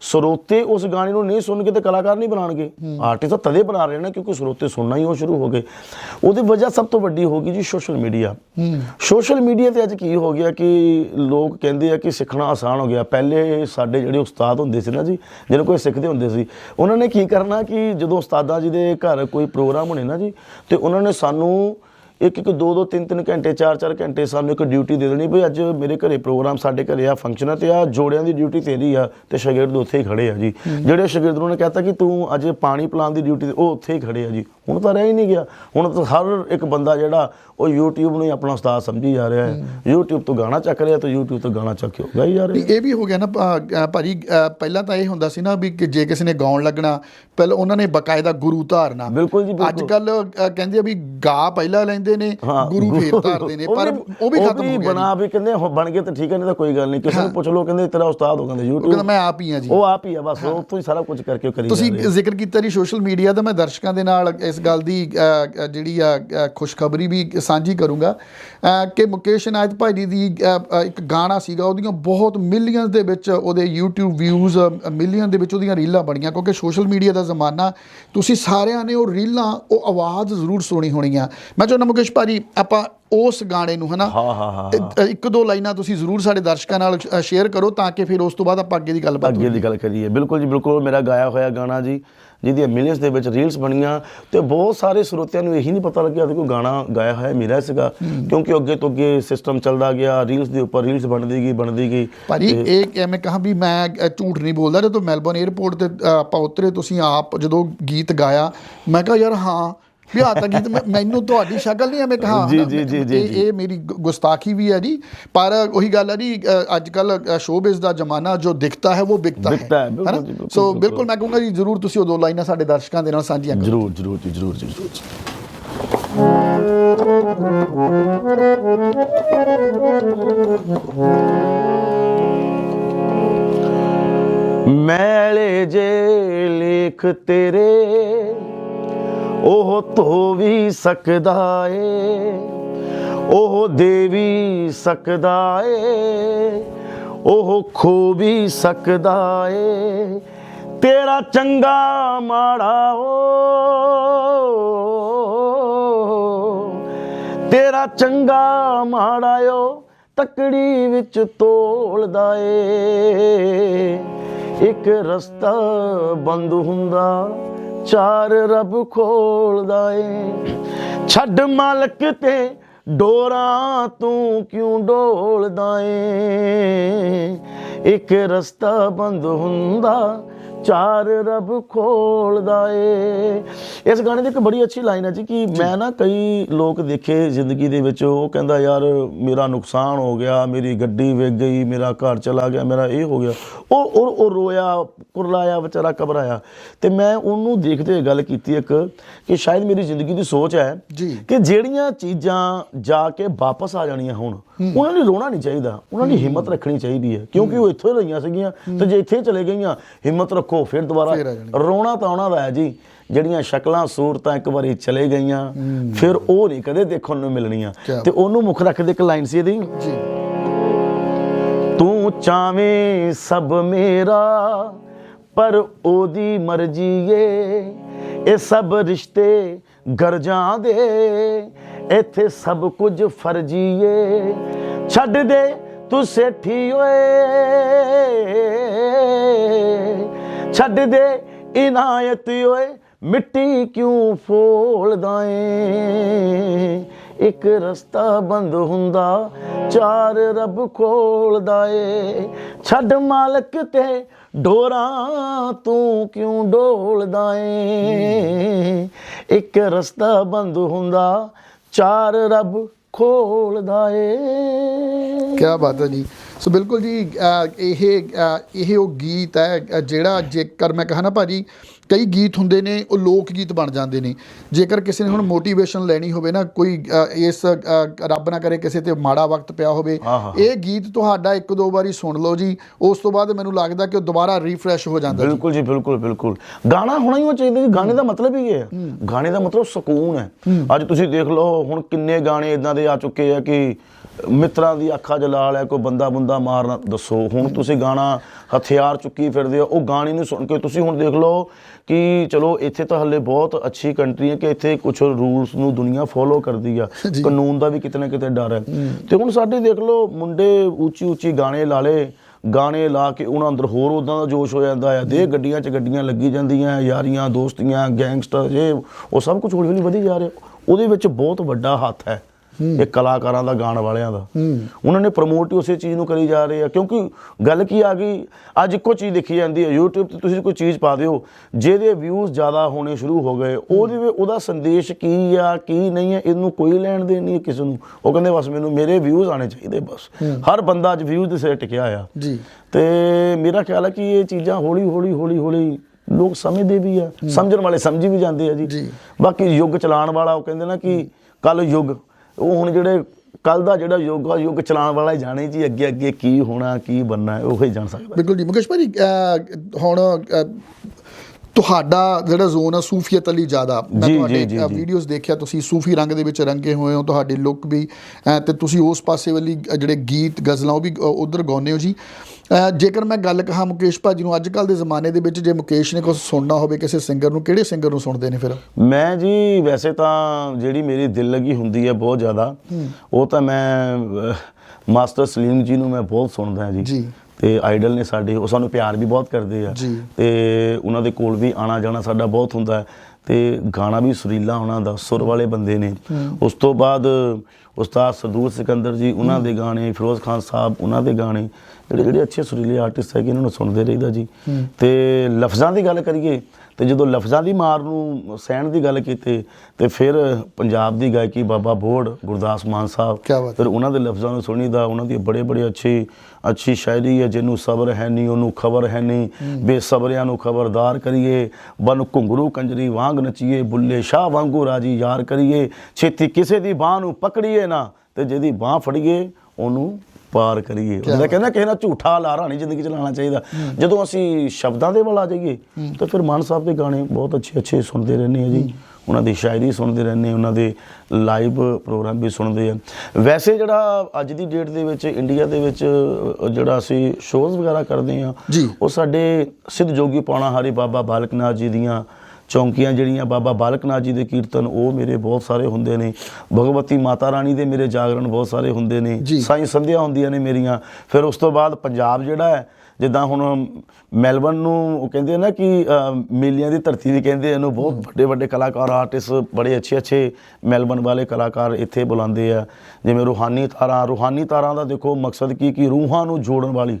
ਸਰੋਤੇ ਉਸ ਗਾਣੇ ਨੂੰ ਨਹੀਂ ਸੁਣਨਗੇ ਤੇ ਕਲਾਕਾਰ ਨਹੀਂ ਬਣਾਣਗੇ ਆਰਟਿਸਟ ਤਦੇ ਬਣਾ ਰਹੇ ਨੇ ਕਿਉਂਕਿ ਸਰੋਤੇ ਸੁਣਨਾ ਹੀ ਉਹ ਸ਼ੁਰੂ ਹੋ ਗਏ। ਉਹਦੀ ਵਜ੍ਹਾ ਸਭ ਤੋਂ ਵੱਡੀ ਹੋ ਗਈ ਜੀ ਸੋਸ਼ਲ ਮੀਡੀਆ। ਸੋਸ਼ਲ ਮੀਡੀਆ ਤੇ ਅੱਜ ਕੀ ਹੋ ਗਿਆ ਕਿ ਲੋਕ ਕਹਿੰਦੇ ਆ ਕਿ ਸਿੱਖਣਾ ਆਸਾਨ ਹੋ ਗਿਆ। ਪਹਿਲੇ ਸਾਡੇ ਜਿਹੜੇ ਉਸਤਾਦ ਹੁੰਦੇ ਸੀ ਨਾ ਜੀ, ਜਿਹਨੂੰ ਕੋਈ ਸਿੱਖਦੇ ਹੁੰਦੇ ਸੀ, ਉਹਨਾਂ ਨੇ ਕੀ ਕਰਨਾ ਕਿ ਜਦੋਂ ਉਸਤਾਦਾਂ ਜੀ ਦੇ ਘਰ ਕੋਈ ਪ੍ਰੋਗਰਾਮ ਹੋਣੇ ਨਾ ਜੀ, ਤੇ ਉਹਨਾਂ ਨੇ ਸਾਨੂੰ ਇੱਕ ਇੱਕ ਦੋ ਦੋ ਤਿੰਨ ਤਿੰਨ ਘੰਟੇ ਚਾਰ ਚਾਰ ਘੰਟੇ ਸਾਨੂੰ ਇੱਕ ਡਿਊਟੀ ਦੇ ਦੇਣੀ ਵੀ ਅੱਜ ਮੇਰੇ ਘਰੇ ਪ੍ਰੋਗਰਾਮ ਸਾਡੇ ਘਰੇ ਆ ਫੰਕਸ਼ਨ ਆ ਤੇ ਆ ਜੋੜਿਆਂ ਦੀ ਡਿਊਟੀ ਤੇਰੀ ਆ ਤੇ ਸ਼ਾਗਿਰਦ ਉੱਥੇ ਹੀ ਖੜੇ ਆ ਜੀ। ਜਿਹੜੇ ਸ਼ਾਗਿਰਦ ਨੂੰ ਨੇ ਕਹਤਾ ਕਿ ਤੂੰ ਅੱਜ ਪਾਣੀ ਪਿਲਾਉਣ ਦੀ ਡਿਊਟੀ ਉਹ ਉੱਥੇ ਹੀ ਖੜੇ ਆ ਜੀ। ਹੁਣ ਤਾਂ ਰਹਿ ਹੀ ਨਹੀਂ ਗਿਆ। ਹੁਣ ਤਾਂ ਹਰ ਇੱਕ ਬੰਦਾ ਜਿਹੜਾ ਉਹ YouTube ਨੂੰ ਹੀ ਆਪਣਾ ਉਸਤਾਦ ਸਮਝੀ ਜਾ ਰਿਹਾ ਹੈ। YouTube ਤੋਂ ਗਾਣਾ ਚੱਕ ਰਿਹਾ ਤੇ YouTube ਤੋਂ ਗਾਣਾ ਚੱਕ ਕੇ ਉਹ ਗਾਈ ਜਾ ਰਿਹਾ ਇਹ ਵੀ ਹੋ ਗਿਆ ਨਾ ਭਾਜੀ ਪਹਿਲਾਂ ਤਾਂ ਇਹ ਹੁੰਦਾ ਸੀ ਨਾ ਵੀ ਜੇ ਕਿਸੇ ਨੇ ਗਾਉਣ ਲੱਗਣਾ ਪਹਿਲਾਂ ਉਹਨਾਂ ਨੇ ਬਕਾਇਦਾ ਗੁਰੂ ਧਾਰਨਾ। ਬਿਲਕੁਲ ਜੀ, ਬਿਲਕੁਲ। ਅੱਜ ਕੱਲ ਕਹਿੰਦੇ ਆ ਵੀ ਗਾ ਪਹਿਲਾਂ ਲੈਂਦੇ ਨੇ ਗੁਰੂ ਫੇਰ ਧਾਰਦੇ ਨੇ ਪਰ ਉਹ ਵੀ ਖਤਮ ਹੋ ਗਿਆ ਬਣਾ ਵੀ ਕਹਿੰਦੇ ਬਣ ਗਏ ਤਾਂ ਠੀਕ ਹੈ ਨਹੀਂ ਤਾਂ ਕੋਈ ਗੱਲ ਨਹੀਂ। ਕਿਸੇ ਨੂੰ ਪੁੱਛ ਲਓ ਕਹਿੰਦੇ ਤੇਰਾ ਉਸਤਾਦ ਹੋ ਕਹਿੰਦੇ ਉਹ ਕਹਿੰਦਾ YouTube ਮੈਂ ਆਪ ਹੀ ਆ ਜੀ। ਉਹ ਆਪ ਹੀ ਆ ਬਸ ਉਹ ਹੀ ਸਾਰਾ ਕੁਝ ਕਰਕੇ ਉਹ ਕਰੀ ਤੁਸੀਂ। ਜ਼ਿਕਰ ਕੀਤਾ ਜੀ ਸੋਸ਼ਲ ਮੀਡੀਆ ਦਾ ਮੈਂ ਦਰਸ਼ਕਾਂ ਦੇ ਨਾਲ ਇਸ ਗੱਲ ਦੀ ਜਿਹੜੀ ਆ ਖੁਸ਼ਖਬਰੀ ਵੀ ਸਾਂਝੀ ਕਰੂੰਗਾ। ਕਿ ਮੁਕੇਸ਼ ਅਨਾਇਤ ਭਾਈ ਜੀ ਦੀ ਇੱਕ ਗਾਣਾ ਸੀਗਾ ਉਹਦੀਆਂ ਬਹੁਤ ਮਿਲੀਅਨਸ ਦੇ ਵਿੱਚ ਉਹਦੇ YouTube ਵਿਊਜ਼ ਮਿਲੀਅਨ ਦੇ ਵਿੱਚ ਉਹਦੀਆਂ ਰੀਲਾਂ ਬਣੀਆਂ ਕਿਉਂਕਿ ਸੋਸ਼ਲ ਮੀਡੀਆ ਦਾ ਜ਼ਮਾਨਾ ਤੁਸੀਂ ਸਾਰਿਆਂ ਨੇ ਉਹ ਰੀਲਾਂ ਉਹ ਆਵਾਜ਼ ਜ਼ਰੂਰ ਸੁਣੀ ਹੋਣੀ ਆ। ਮੈਂ ਚਾਹੁੰਦਾ ਮੁਕੇਸ਼ ਭਾਜੀ ਆਪਾਂ ਉਸ ਗਾਣੇ ਨੂੰ ਹਨਾ? ਹਾਂ ਹਾਂ ਹਾਂ ਅ, ਇੱਕ ਦੋ ਲਾਈਨਾਂ ਤੁਸੀਂ ਜ਼ਰੂਰ ਸਾਡੇ ਦਰਸ਼ਕਾਂ ਨਾਲ ਸ਼ੇਅਰ ਕਰੋ ਤਾਂ ਕਿ ਫਿਰ ਉਸ ਤੋਂ ਬਾਅਦ ਆਪਾਂ ਅੱਗੇ ਦੀ ਗੱਲਬਾਤ ਅੱਗੇ ਦੀ ਗੱਲ ਕਰੀਏ। ਬਿਲਕੁਲ ਜੀ ਬਿਲਕੁਲ ਮੇਰਾ ਗਾਇਆ ਹੋਇਆ ਗਾਣਾ ਜੀ ਜਿਹਦੀਆਂ ਮਿਲੀਅਨਸ ਦੇ ਵਿੱਚ ਰੀਲਸ ਬਣੀਆਂ ਤੇ ਬਹੁਤ ਸਾਰੇ ਸਰੋਤਿਆਂ ਨੂੰ ਇਹੀ ਨਹੀਂ ਪਤਾ ਲੱਗਿਆ ਕਿ ਕੋਈ ਗਾਣਾ ਗਾਇਆ ਹੋਇਆ ਮੇਰਾ ਸੀਗਾ ਕਿਉਂਕਿ ਅੱਗੇ ਤੋਂ ਅੱਗੇ ਸਿਸਟਮ ਚੱਲਦਾ ਗਿਆ ਰੀਲਸ ਦੇ ਉੱਪਰ ਰੀਲਸ ਬਣਦੀ ਗਈ ਬਣਦੀ ਗਈ। ਭਾਜੀ ਇਹ ਕਿਵੇਂ ਕਹਾਂ ਵੀ ਮੈਂ ਝੂਠ ਨਹੀਂ ਬੋਲਦਾ ਜਦੋਂ ਮੈਲਬੌਰਨ 에ਅਰਪੋਰਟ ਤੇ ਆਪਾਂ ਉਤਰੇ ਤੁਸੀਂ ਆਪ ਜਦੋਂ ਗੀਤ ਗਾਇਆ ਮੈਂ ਕਿਹਾ ਯਾਰ ਹਾਂ ਵੀ ਆਹ ਤਾਂ ਗੀਤ ਮੈਨੂੰ ਤੁਹਾਡੀ ਸ਼ਕਲ ਨਹੀਂ ਐਵੇਂ ਕਹਾ ਜੀ, ਜੀ, ਜੀ, ਜੀ, ਇਹ ਮੇਰੀ ਗੁਸਤਾਖੀ ਵੀ ਹੈ ਜੀ। ਪਰ ਉਹੀ ਗੱਲ ਹੈ ਜੀ ਅੱਜ ਕੱਲ ਸ਼ੋਬਿਜ਼ ਦਾ ਜ਼ਮਾਨਾ ਜੋ ਦਿਖਤਾ ਹੈ ਉਹ ਵਿਕਤਾ ਹੈ। ਹੈ, ਸੋ ਬਿਲਕੁਲ। ਮੈਂ ਕਹੂੰਗਾ ਜੀ ਜ਼ਰੂਰ ਤੁਸੀਂ ਉਹ ਦੋ ਲਾਈਨਾਂ ਸਾਡੇ ਦਰਸ਼ਕਾਂ ਦੇ ਨਾਲ ਸਾਂਝੀਆਂ ਕਰੋ। ਜਰੂਰ ਜਰੂਰ ਜੀ ਜਰੂਰ ਜੀ ਜਰੂਰ ਜੀ। ਮੈਲੇ ਜੇ ਲੇਖ ਤੇਰੇ ਉਹ ਧੋ ਵੀ ਸਕਦਾ ਏ, ਉਹ ਦੇ ਵੀ ਸਕਦਾ ਏ, ਉਹ ਖੋ ਵੀ ਸਕਦਾ ਏ। ਤੇਰਾ ਚੰਗਾ ਮਾੜਾ ਓ, ਤੇਰਾ ਚੰਗਾ ਮਾੜਾ ਓ ਤਕੜੀ ਵਿੱਚ ਤੋਲਦਾ ਏ। ਇੱਕ ਰਸਤਾ ਬੰਦ ਹੁੰਦਾ ਚਾਰ ਰੱਬ ਖੋਲਦਾ ਏ। ਛੱਡ ਮਾਲਕ ਤੇ ਡੋਰਾਂ ਤੂੰ ਕਿਉਂ ਡੋਲਦਾ ਏ? ਇੱਕ ਰਸਤਾ ਬੰਦ ਹੁੰਦਾ ਚਾਰ ਰੱਬ ਖੋਲਦਾ ਏ ਇਸ ਗਾਣੇ ਦੀ ਇੱਕ ਬੜੀ ਅੱਛੀ ਲਾਈਨ ਹੈ ਜੀ ਕਿ ਮੈਂ ਨਾ ਕਈ ਲੋਕ ਦੇਖੇ ਜ਼ਿੰਦਗੀ ਦੇ ਵਿੱਚ ਉਹ ਕਹਿੰਦਾ ਯਾਰ ਮੇਰਾ ਨੁਕਸਾਨ ਹੋ ਗਿਆ ਮੇਰੀ ਗੱਡੀ ਵਿਕ ਗਈ ਮੇਰਾ ਘਰ ਚਲਾ ਗਿਆ ਮੇਰਾ ਇਹ ਹੋ ਗਿਆ। ਉਹ ਉਹ ਰੋਇਆ ਕੁਰਲਾਇਆ ਵਿਚਾਰਾ ਘਬਰਾਇਆ। ਤੇ ਮੈਂ ਉਹਨੂੰ ਦੇਖਦੇ ਹੋਏ ਗੱਲ ਕੀਤੀ ਇੱਕ ਕਿ ਸ਼ਾਇਦ ਮੇਰੀ ਜ਼ਿੰਦਗੀ ਦੀ ਸੋਚ ਹੈ। ਕਿ ਜਿਹੜੀਆਂ ਚੀਜ਼ਾਂ ਜਾ ਕੇ ਵਾਪਸ ਆ ਜਾਣੀਆਂ ਹੁਣ ਉਹਨਾਂ ਲਈ ਰੋਣਾ ਨਹੀਂ ਚਾਹੀਦਾ। ਉਹਨਾਂ ਦੀ ਹਿੰਮਤ ਰੱਖਣੀ ਚਾਹੀਦੀ ਹੈ। ਕਿਉਂਕਿ ਉਹ ਇੱਥੋਂ ਹੀ ਸੀਗੀਆਂ ਤੇ ਜੇ ਇੱਥੇ ਚਲੇ ਗਈਆਂ ਹਿੰਮਤ ਰੱਖੋ ਫਿਰ ਦੁਬਾਰਾ। ਰੋਣਾ ਤਾਂ ਉਹਨਾਂ ਦਾ ਹੈ ਜੀ। ਜਿਹੜੀਆਂ ਸ਼ਕਲਾਂ ਸੂਰਤਾਂ ਇੱਕ ਵਾਰੀ ਚਲੇ ਗਈਆਂ ਫਿਰ ਉਹ ਨਹੀਂ ਕਦੇ ਦੇਖਣ ਨੂੰ ਮਿਲਣੀਆਂ। ਤੇ ਉਹਨੂੰ ਮੁੱਖ ਰੱਖਦੇ ਇੱਕ ਲਾਈਨ ਸੀ ਇਹਦੀ। ਜੀ। ਤੂੰ ਚਾਵੇਂ ਸਭ ਮੇਰਾ ਪਰ ਉਹਦੀ ਮਰਜ਼ੀ ਏ। ਇਹ ਸਭ ਰਿਸ਼ਤੇ ਗਰਜਾਂ ਦੇ। ਇੱਥੇ ਸਭ ਕੁਝ ਫਰਜੀ ਛੱਡ ਦੇ ਤੂੰ ਸੇਠੀ ਓਏ। ਛੱਡ ਦੇ ਇਨਾਇਤ ਓਏ। ਮਿੱਟੀ ਕਿਉਂ ਫੋਲਦਾ ਏ? ਇੱਕ ਰਸਤਾ ਬੰਦ ਹੁੰਦਾ, ਚਾਰ ਰੱਬ ਖੋਲਦਾ ਏ। ਛੱਡ ਮਾਲਕ ਤੇ ਡੋਰਾਂ ਤੂੰ ਕਿਉਂ ਡੋਲਦਾ ਏ? ਇੱਕ ਰਸਤਾ ਬੰਦ ਹੁੰਦਾ ਚਾਰ ਰੱਬ ਖੋਲਦਾ ਏ ਕਿਆ ਬਾਤ ਹੈ ਜੀ। ਸੋ ਬਿਲਕੁਲ ਜੀ ਇਹ ਇਹ ਉਹ ਗੀਤ ਹੈ ਜਿਹੜਾ ਜੇਕਰ ਮੈਂ ਕਹਾਂ ਨਾ ਭਾਜੀ ਕਈ ਗੀਤ ਹੁੰਦੇ ਨੇ ਉਹ ਲੋਕ ਗੀਤ ਬਣ ਜਾਂਦੇ ਨੇ। ਜੇਕਰ ਕਿਸੇ ਨੇ ਹੁਣ ਮੋਟੀਵੇਸ਼ਨ ਲੈਣੀ ਹੋਵੇ ਨਾ ਕੋਈ ਇਸ ਰੱਬ ਨਾ ਕਰੇ ਕਿਸੇ ਤੇ ਮਾੜਾ ਵਕਤ ਪਿਆ ਹੋਵੇ। ਇਹ ਗੀਤ ਤੁਹਾਡਾ ਇੱਕ ਦੋ ਵਾਰੀ ਸੁਣ ਲਓ ਜੀ। ਉਸ ਤੋਂ ਬਾਅਦ ਮੈਨੂੰ ਲੱਗਦਾ ਕਿ ਉਹ ਦੁਬਾਰਾ ਰੀਫਰੈਸ਼ ਹੋ ਜਾਂਦਾ ਬਿਲਕੁਲ ਜੀ ਬਿਲਕੁਲ ਬਿਲਕੁਲ। ਗਾਣਾ ਹੋਣਾ ਹੀ ਉਹ ਚਾਹੀਦਾ ਜੀ। ਗਾਣੇ ਦਾ ਮਤਲਬ ਹੀ ਇਹ ਹੈ। ਗਾਣੇ ਦਾ ਮਤਲਬ ਸਕੂਨ ਹੈ। ਅੱਜ ਤੁਸੀਂ ਦੇਖ ਲਓ ਹੁਣ ਕਿੰਨੇ ਗਾਣੇ ਇਦਾਂ ਦੇ ਆ ਚੁੱਕੇ ਆ ਕਿ ਮਿੱਤਰਾਂ ਦੀ ਅੱਖਾਂ ਜਲਾਲ ਹੈ ਕੋਈ ਬੰਦਾ ਬੰਦਾ ਮਾਰਨਾ ਦੱਸੋ ਹੁਣ ਤੁਸੀਂ ਗਾਣਾ ਹਥਿਆਰ ਚੁੱਕੀ ਫਿਰਦੇ ਹੋ ਉਹ ਗਾਣੇ ਨੂੰ ਸੁਣ ਕੇ ਤੁਸੀਂ ਹੁਣ ਦੇਖ ਲਓ ਕਿ ਚਲੋ ਇੱਥੇ ਤਾਂ ਹੱਲੇ ਬਹੁਤ ਅੱਛੀ ਕੰਟਰੀ ਹੈ ਕਿ ਇੱਥੇ ਕੁਝ ਰੂਲਸ ਨੂੰ ਦੁਨੀਆ ਫੋਲੋ ਕਰਦੀ ਆ। ਕਾਨੂੰਨ ਦਾ ਵੀ ਕਿਤੇ ਨਾ ਕਿਤੇ ਡਰ ਹੈ। ਤੇ ਹੁਣ ਸਾਡੇ ਦੇਖ ਲਓ ਮੁੰਡੇ ਉੱਚੀ ਉੱਚੀ ਗਾਣੇ ਲਾ ਲੇ ਗਾਣੇ ਲਾ ਕੇ ਉਹਨਾਂ ਅੰਦਰ ਹੋਰ ਉਦਾਂ ਦਾ ਜੋਸ਼ ਹੋ ਜਾਂਦਾ ਹੈ ਦੇ ਗੱਡੀਆਂ 'ਚ ਗੱਡੀਆਂ ਲੱਗੀ ਜਾਂਦੀਆਂ ਯਾਰੀਆਂ ਦੋਸਤੀਆਂ ਗੈਂਗਸਟਰ ਇਹ ਉਹ ਸਭ ਕੁਝ ਹੌਲੀ ਹੌਲੀ ਵਧੀ ਜਾ ਰਿਹਾ। ਉਹਦੇ ਵਿੱਚ ਬਹੁਤ ਵੱਡਾ ਹੱਥ ਹੈ। ਇਹ ਕਲਾਕਾਰਾਂ ਦਾ ਗਾਣ ਵਾਲਿਆਂ ਦਾ। ਉਹਨਾਂ ਨੇ ਪ੍ਰਮੋਟ ਹੀ ਉਸੇ ਚੀਜ਼ ਨੂੰ ਕਰੀ ਜਾ ਰਹੇ ਆ। ਕਿਉਂਕਿ ਗੱਲ ਕੀ ਆ ਗਈ ਅੱਜ ਇੱਕੋ ਚੀਜ਼ ਦੇਖੀ ਜਾਂਦੀ ਹੈ। YouTube ਤੇ ਤੁਸੀਂ ਕੋਈ ਚੀਜ਼ ਪਾ ਦਿਓ ਜਿਹਦੇ ਵਿਊਜ਼ ਜ਼ਿਆਦਾ ਹੋਣੇ ਸ਼ੁਰੂ ਹੋ ਗਏ ਉਹਦੇ ਵਿੱਚ ਉਹਦਾ ਸੰਦੇਸ਼ ਕੀ ਆ ਕੀ ਨਹੀਂ ਹੈ ਇਹਨੂੰ ਕੋਈ ਲੈਣ ਦੇਣ ਨਹੀਂ ਕਿਸੇ ਨੂੰ। ਉਹ ਕਹਿੰਦੇ ਬਸ ਮੈਨੂੰ ਮੇਰੇ ਵਿਊਜ਼ ਆਣੇ ਚਾਹੀਦੇ ਬਸ। ਹਰ ਬੰਦਾ ਅੱਜ ਵਿਊਜ਼ ਦੇ ਸਿਰ ਟਿਕਿਆ ਆ। ਜੀ। ਤੇ ਮੇਰਾ ਖਿਆਲ ਹੈ ਕਿ ਇਹ ਚੀਜ਼ਾਂ ਹੌਲੀ ਹੌਲੀ ਹੌਲੀ ਹੌਲੀ ਲੋਕ ਸਮਝਦੇ ਵੀ ਆ। ਸਮਝਣ ਵਾਲੇ ਸਮਝੀ ਵੀ ਜਾਂਦੇ ਆ ਜੀ। ਜੀ। ਬਾਕੀ ਯੁੱਗ ਚਲਾਉਣ ਵਾਲਾ ਉਹ ਕਹਿੰਦੇ ਨਾ ਕਿ ਕੱਲ ਯੁੱਗ। ਉਹ ਹੁਣ ਜਿਹੜੇ ਕੱਲ ਦਾ ਜਿਹੜਾ ਯੁੱਗ ਯੁੱਗ ਚਲਾਉਣ ਵਾਲਾ ਜਾਣੇ ਜੀ ਅੱਗੇ ਅੱਗੇ ਕੀ ਹੋਣਾ ਕੀ ਬਣਨਾ ਉਹ ਹੀ ਜਾਣ ਸਕਦਾ। ਬਿਲਕੁਲ ਜੀ। ਮੁਕੇਸ਼ ਅਹ ਹੁਣ ਤੁਹਾਡਾ ਜਿਹੜਾ ਜ਼ੋਨ ਆ ਸੂਫੀਅਤ ਅਲੀ ਜ਼ਿਆਦਾ। ਮੈਂ ਤੁਹਾਡੇ। ਵੀਡੀਓਜ਼ ਦੇਖਿਆ ਤੁਸੀਂ ਸੂਫੀ ਰੰਗ ਦੇ ਵਿੱਚ ਰੰਗੇ ਹੋਏ ਹੋ ਤੁਹਾਡੀ ਲੁੱਕ ਵੀ ਤੇ ਤੁਸੀਂ ਉਸ ਪਾਸੇ ਵਾਲੀ ਜਿਹੜੇ ਗੀਤ ਗਜ਼ਲਾਂ ਉਹ ਵੀ ਉਧਰ ਗਾਉਂਦੇ ਹੋ ਜੀ। ਜੇਕਰ ਮੈਂ ਗੱਲ ਕਹਾਂ ਮੁਕੇਸ਼ ਭਾਜੀ ਨੂੰ ਅੱਜ ਕੱਲ ਦੇ ਜ਼ਮਾਨੇ ਦੇ ਵਿੱਚ ਜੇ ਮੁਕੇਸ਼ ਨੇ ਕੁਝ ਸੁਣਨਾ ਹੋਵੇ ਕਿਸੇ ਸਿੰਗਰ ਨੂੰ ਕਿਹੜੇ ਸਿੰਗਰ ਨੂੰ ਸੁਣਦੇ ਨੇ ਫਿਰ? ਮੈਂ ਜੀ ਵੈਸੇ ਤਾਂ ਜਿਹੜੀ ਮੇਰੀ ਦਿਲ ਲੱਗੀ ਹੁੰਦੀ ਹੈ ਬਹੁਤ ਜ਼ਿਆਦਾ ਉਹ ਤਾਂ ਮੈਂ ਮਾਸਟਰ ਸਲੀਮ ਜੀ ਨੂੰ ਮੈਂ ਬਹੁਤ ਸੁਣਦਾ ਹਾਂ ਜੀ। ਜੀ। ਤੇ ਆਈਡਲ ਨੇ ਸਾਡੇ ਉਹ ਸਾਨੂੰ ਪਿਆਰ ਵੀ ਬਹੁਤ ਕਰਦੇ ਆ। ਤੇ ਉਹਨਾਂ ਦੇ ਕੋਲ ਵੀ ਆਣਾ ਜਾਣਾ ਸਾਡਾ ਬਹੁਤ ਹੁੰਦਾ ਹੈ। ਤੇ ਗਾਣਾ ਵੀ ਸੁਰੀਲਾ ਉਹਨਾਂ ਦਾ ਸੁਰ ਵਾਲੇ ਬੰਦੇ ਨੇ। ਉਸ ਤੋਂ ਬਾਅਦ ਉਸਤਾਦ ਸਰਦੂਰ ਸਿਕੰਦਰ ਜੀ ਉਹਨਾਂ ਦੇ ਗਾਣੇ ਫਿਰੋਜ਼ ਖਾਨ ਸਾਹਿਬ ਉਹਨਾਂ ਦੇ ਗਾਣੇ ਜਿਹੜੇ ਜਿਹੜੇ ਅੱਛੇ ਸੁਰੀਲੇ ਆਰਟਿਸਟ ਹੈਗੇ ਇਹਨਾਂ ਨੂੰ ਸੁਣਦੇ ਰਹੀਦਾ ਜੀ। ਤੇ ਲਫ਼ਜ਼ਾਂ ਦੀ ਗੱਲ ਕਰੀਏ ਤੇ ਜਦੋਂ ਲਫ਼ਜ਼ਾਂ ਦੀ ਮਾਰ ਨੂੰ ਸਹਿਣ ਦੀ ਗੱਲ ਕੀਤੀ ਤੇ ਫਿਰ ਪੰਜਾਬ ਦੀ ਗਾਇਕੀ ਬਾਬਾ ਬੋੜ ਗੁਰਦਾਸ ਮਾਨ ਸਾਹਿਬ। ਫਿਰ ਉਹਨਾਂ ਦੇ ਲਫ਼ਜ਼ਾਂ ਨੂੰ ਸੁਣੀਦਾ ਉਹਨਾਂ ਦੀ ਬੜੇ ਬੜੇ ਅੱਛੀ ਅੱਛੀ ਸ਼ਾਇਰੀ ਹੈ ਜਿਹਨੂੰ ਸਬਰ ਹੈ ਨਹੀਂ ਉਹਨੂੰ ਖਬਰ ਹੈ ਨਹੀਂ। ਬੇਸਬਰਿਆਂ ਨੂੰ ਖਬਰਦਾਰ ਕਰੀਏ ਬਨ ਘੁੰਗਰੂ ਕੰਜਰੀ ਵਾਂਗ ਨਚੀਏ ਬੁੱਲੇ ਸ਼ਾਹ ਵਾਂਗੂ ਰਾਜੀ ਯਾਰ ਕਰੀਏ। ਛੇਤੀ ਕਿਸੇ ਦੀ ਬਾਹ ਨੂੰ ਪਕੜੀਏ ਨਾ ਤੇ ਜਿਹਦੀ ਬਾਹ ਫੜੀਏ ਉਹਨੂੰ ਪਾਰ ਕਰੀਏ। ਉਹਦਾ ਕਹਿੰਦਾ ਕਿਸੇ ਨਾਲ ਝੂਠਾ ਲਾਰਾ ਨਹੀਂ ਜ਼ਿੰਦਗੀ ਚ ਲਾਣਾ ਚਾਹੀਦਾ। ਜਦੋਂ ਅਸੀਂ ਸ਼ਬਦਾਂ ਦੇ ਵੱਲ ਆ ਜਾਈਏ ਤਾਂ ਫਿਰ ਮਾਨ ਸਾਹਿਬ ਦੇ ਗਾਣੇ ਬਹੁਤ ਅੱਛੇ ਅੱਛੇ ਸੁਣਦੇ ਰਹਿੰਦੇ ਆ ਜੀ। ਉਹਨਾਂ ਦੀ ਸ਼ਾਇਰੀ ਸੁਣਦੇ ਰਹਿੰਦੇ ਉਹਨਾਂ ਦੇ ਲਾਈਵ ਪ੍ਰੋਗਰਾਮ ਵੀ ਸੁਣਦੇ ਆ ਵੈਸੇ ਜਿਹੜਾ ਅੱਜ ਦੀ ਡੇਟ ਦੇ ਵਿੱਚ ਇੰਡੀਆ ਦੇ ਵਿੱਚ ਜਿਹੜਾ ਅਸੀਂ ਸ਼ੋਜ਼ ਵਗੈਰਾ ਕਰਦੇ ਆ। ਉਹ ਸਾਡੇ ਸਿੱਧ ਜੋਗੀ ਪਾਉਣਾ ਹਾਰੀ ਬਾਬਾ ਬਾਲਕ ਨਾਥ ਜੀ ਦੀਆਂ ਚੌਂਕੀਆਂ ਜਿਹੜੀਆਂ ਬਾਬਾ ਬਾਲਕ ਨਾਥ ਜੀ ਦੇ ਕੀਰਤਨ ਉਹ ਮੇਰੇ ਬਹੁਤ ਸਾਰੇ ਹੁੰਦੇ ਨੇ ਭਗਵਤੀ ਮਾਤਾ ਰਾਣੀ ਦੇ ਮੇਰੇ ਜਾਗਰਣ ਬਹੁਤ ਸਾਰੇ ਹੁੰਦੇ ਨੇ। ਸਾਈਂ ਸੰਧਿਆ ਹੁੰਦੀਆਂ ਨੇ ਮੇਰੀਆਂ ਫਿਰ ਉਸ ਤੋਂ ਬਾਅਦ ਪੰਜਾਬ ਜਿਹੜਾ ਹੈ ਜਿੱਦਾਂ ਹੁਣ ਮੈਲਬਨ ਨੂੰ ਉਹ ਕਹਿੰਦੇ ਆ ਨਾ ਕਿ ਮੇਲਿਆਂ ਦੀ ਧਰਤੀ ਵੀ ਕਹਿੰਦੇ ਇਹਨੂੰ ਬਹੁਤ ਵੱਡੇ ਵੱਡੇ ਕਲਾਕਾਰ ਆਰਟਿਸਟ ਬੜੇ ਅੱਛੇ ਅੱਛੇ ਮੈਲਬਨ ਵਾਲੇ ਕਲਾਕਾਰ ਇੱਥੇ ਬੁਲਾਉਂਦੇ ਆ। ਜਿਵੇਂ ਰੂਹਾਨੀ ਤਾਰਾਂ ਰੂਹਾਨੀ ਤਾਰਾਂ ਦਾ ਦੇਖੋ ਮਕਸਦ ਕੀ ਕੀ ਰੂਹਾਂ ਨੂੰ ਜੋੜਨ ਵਾਲੀ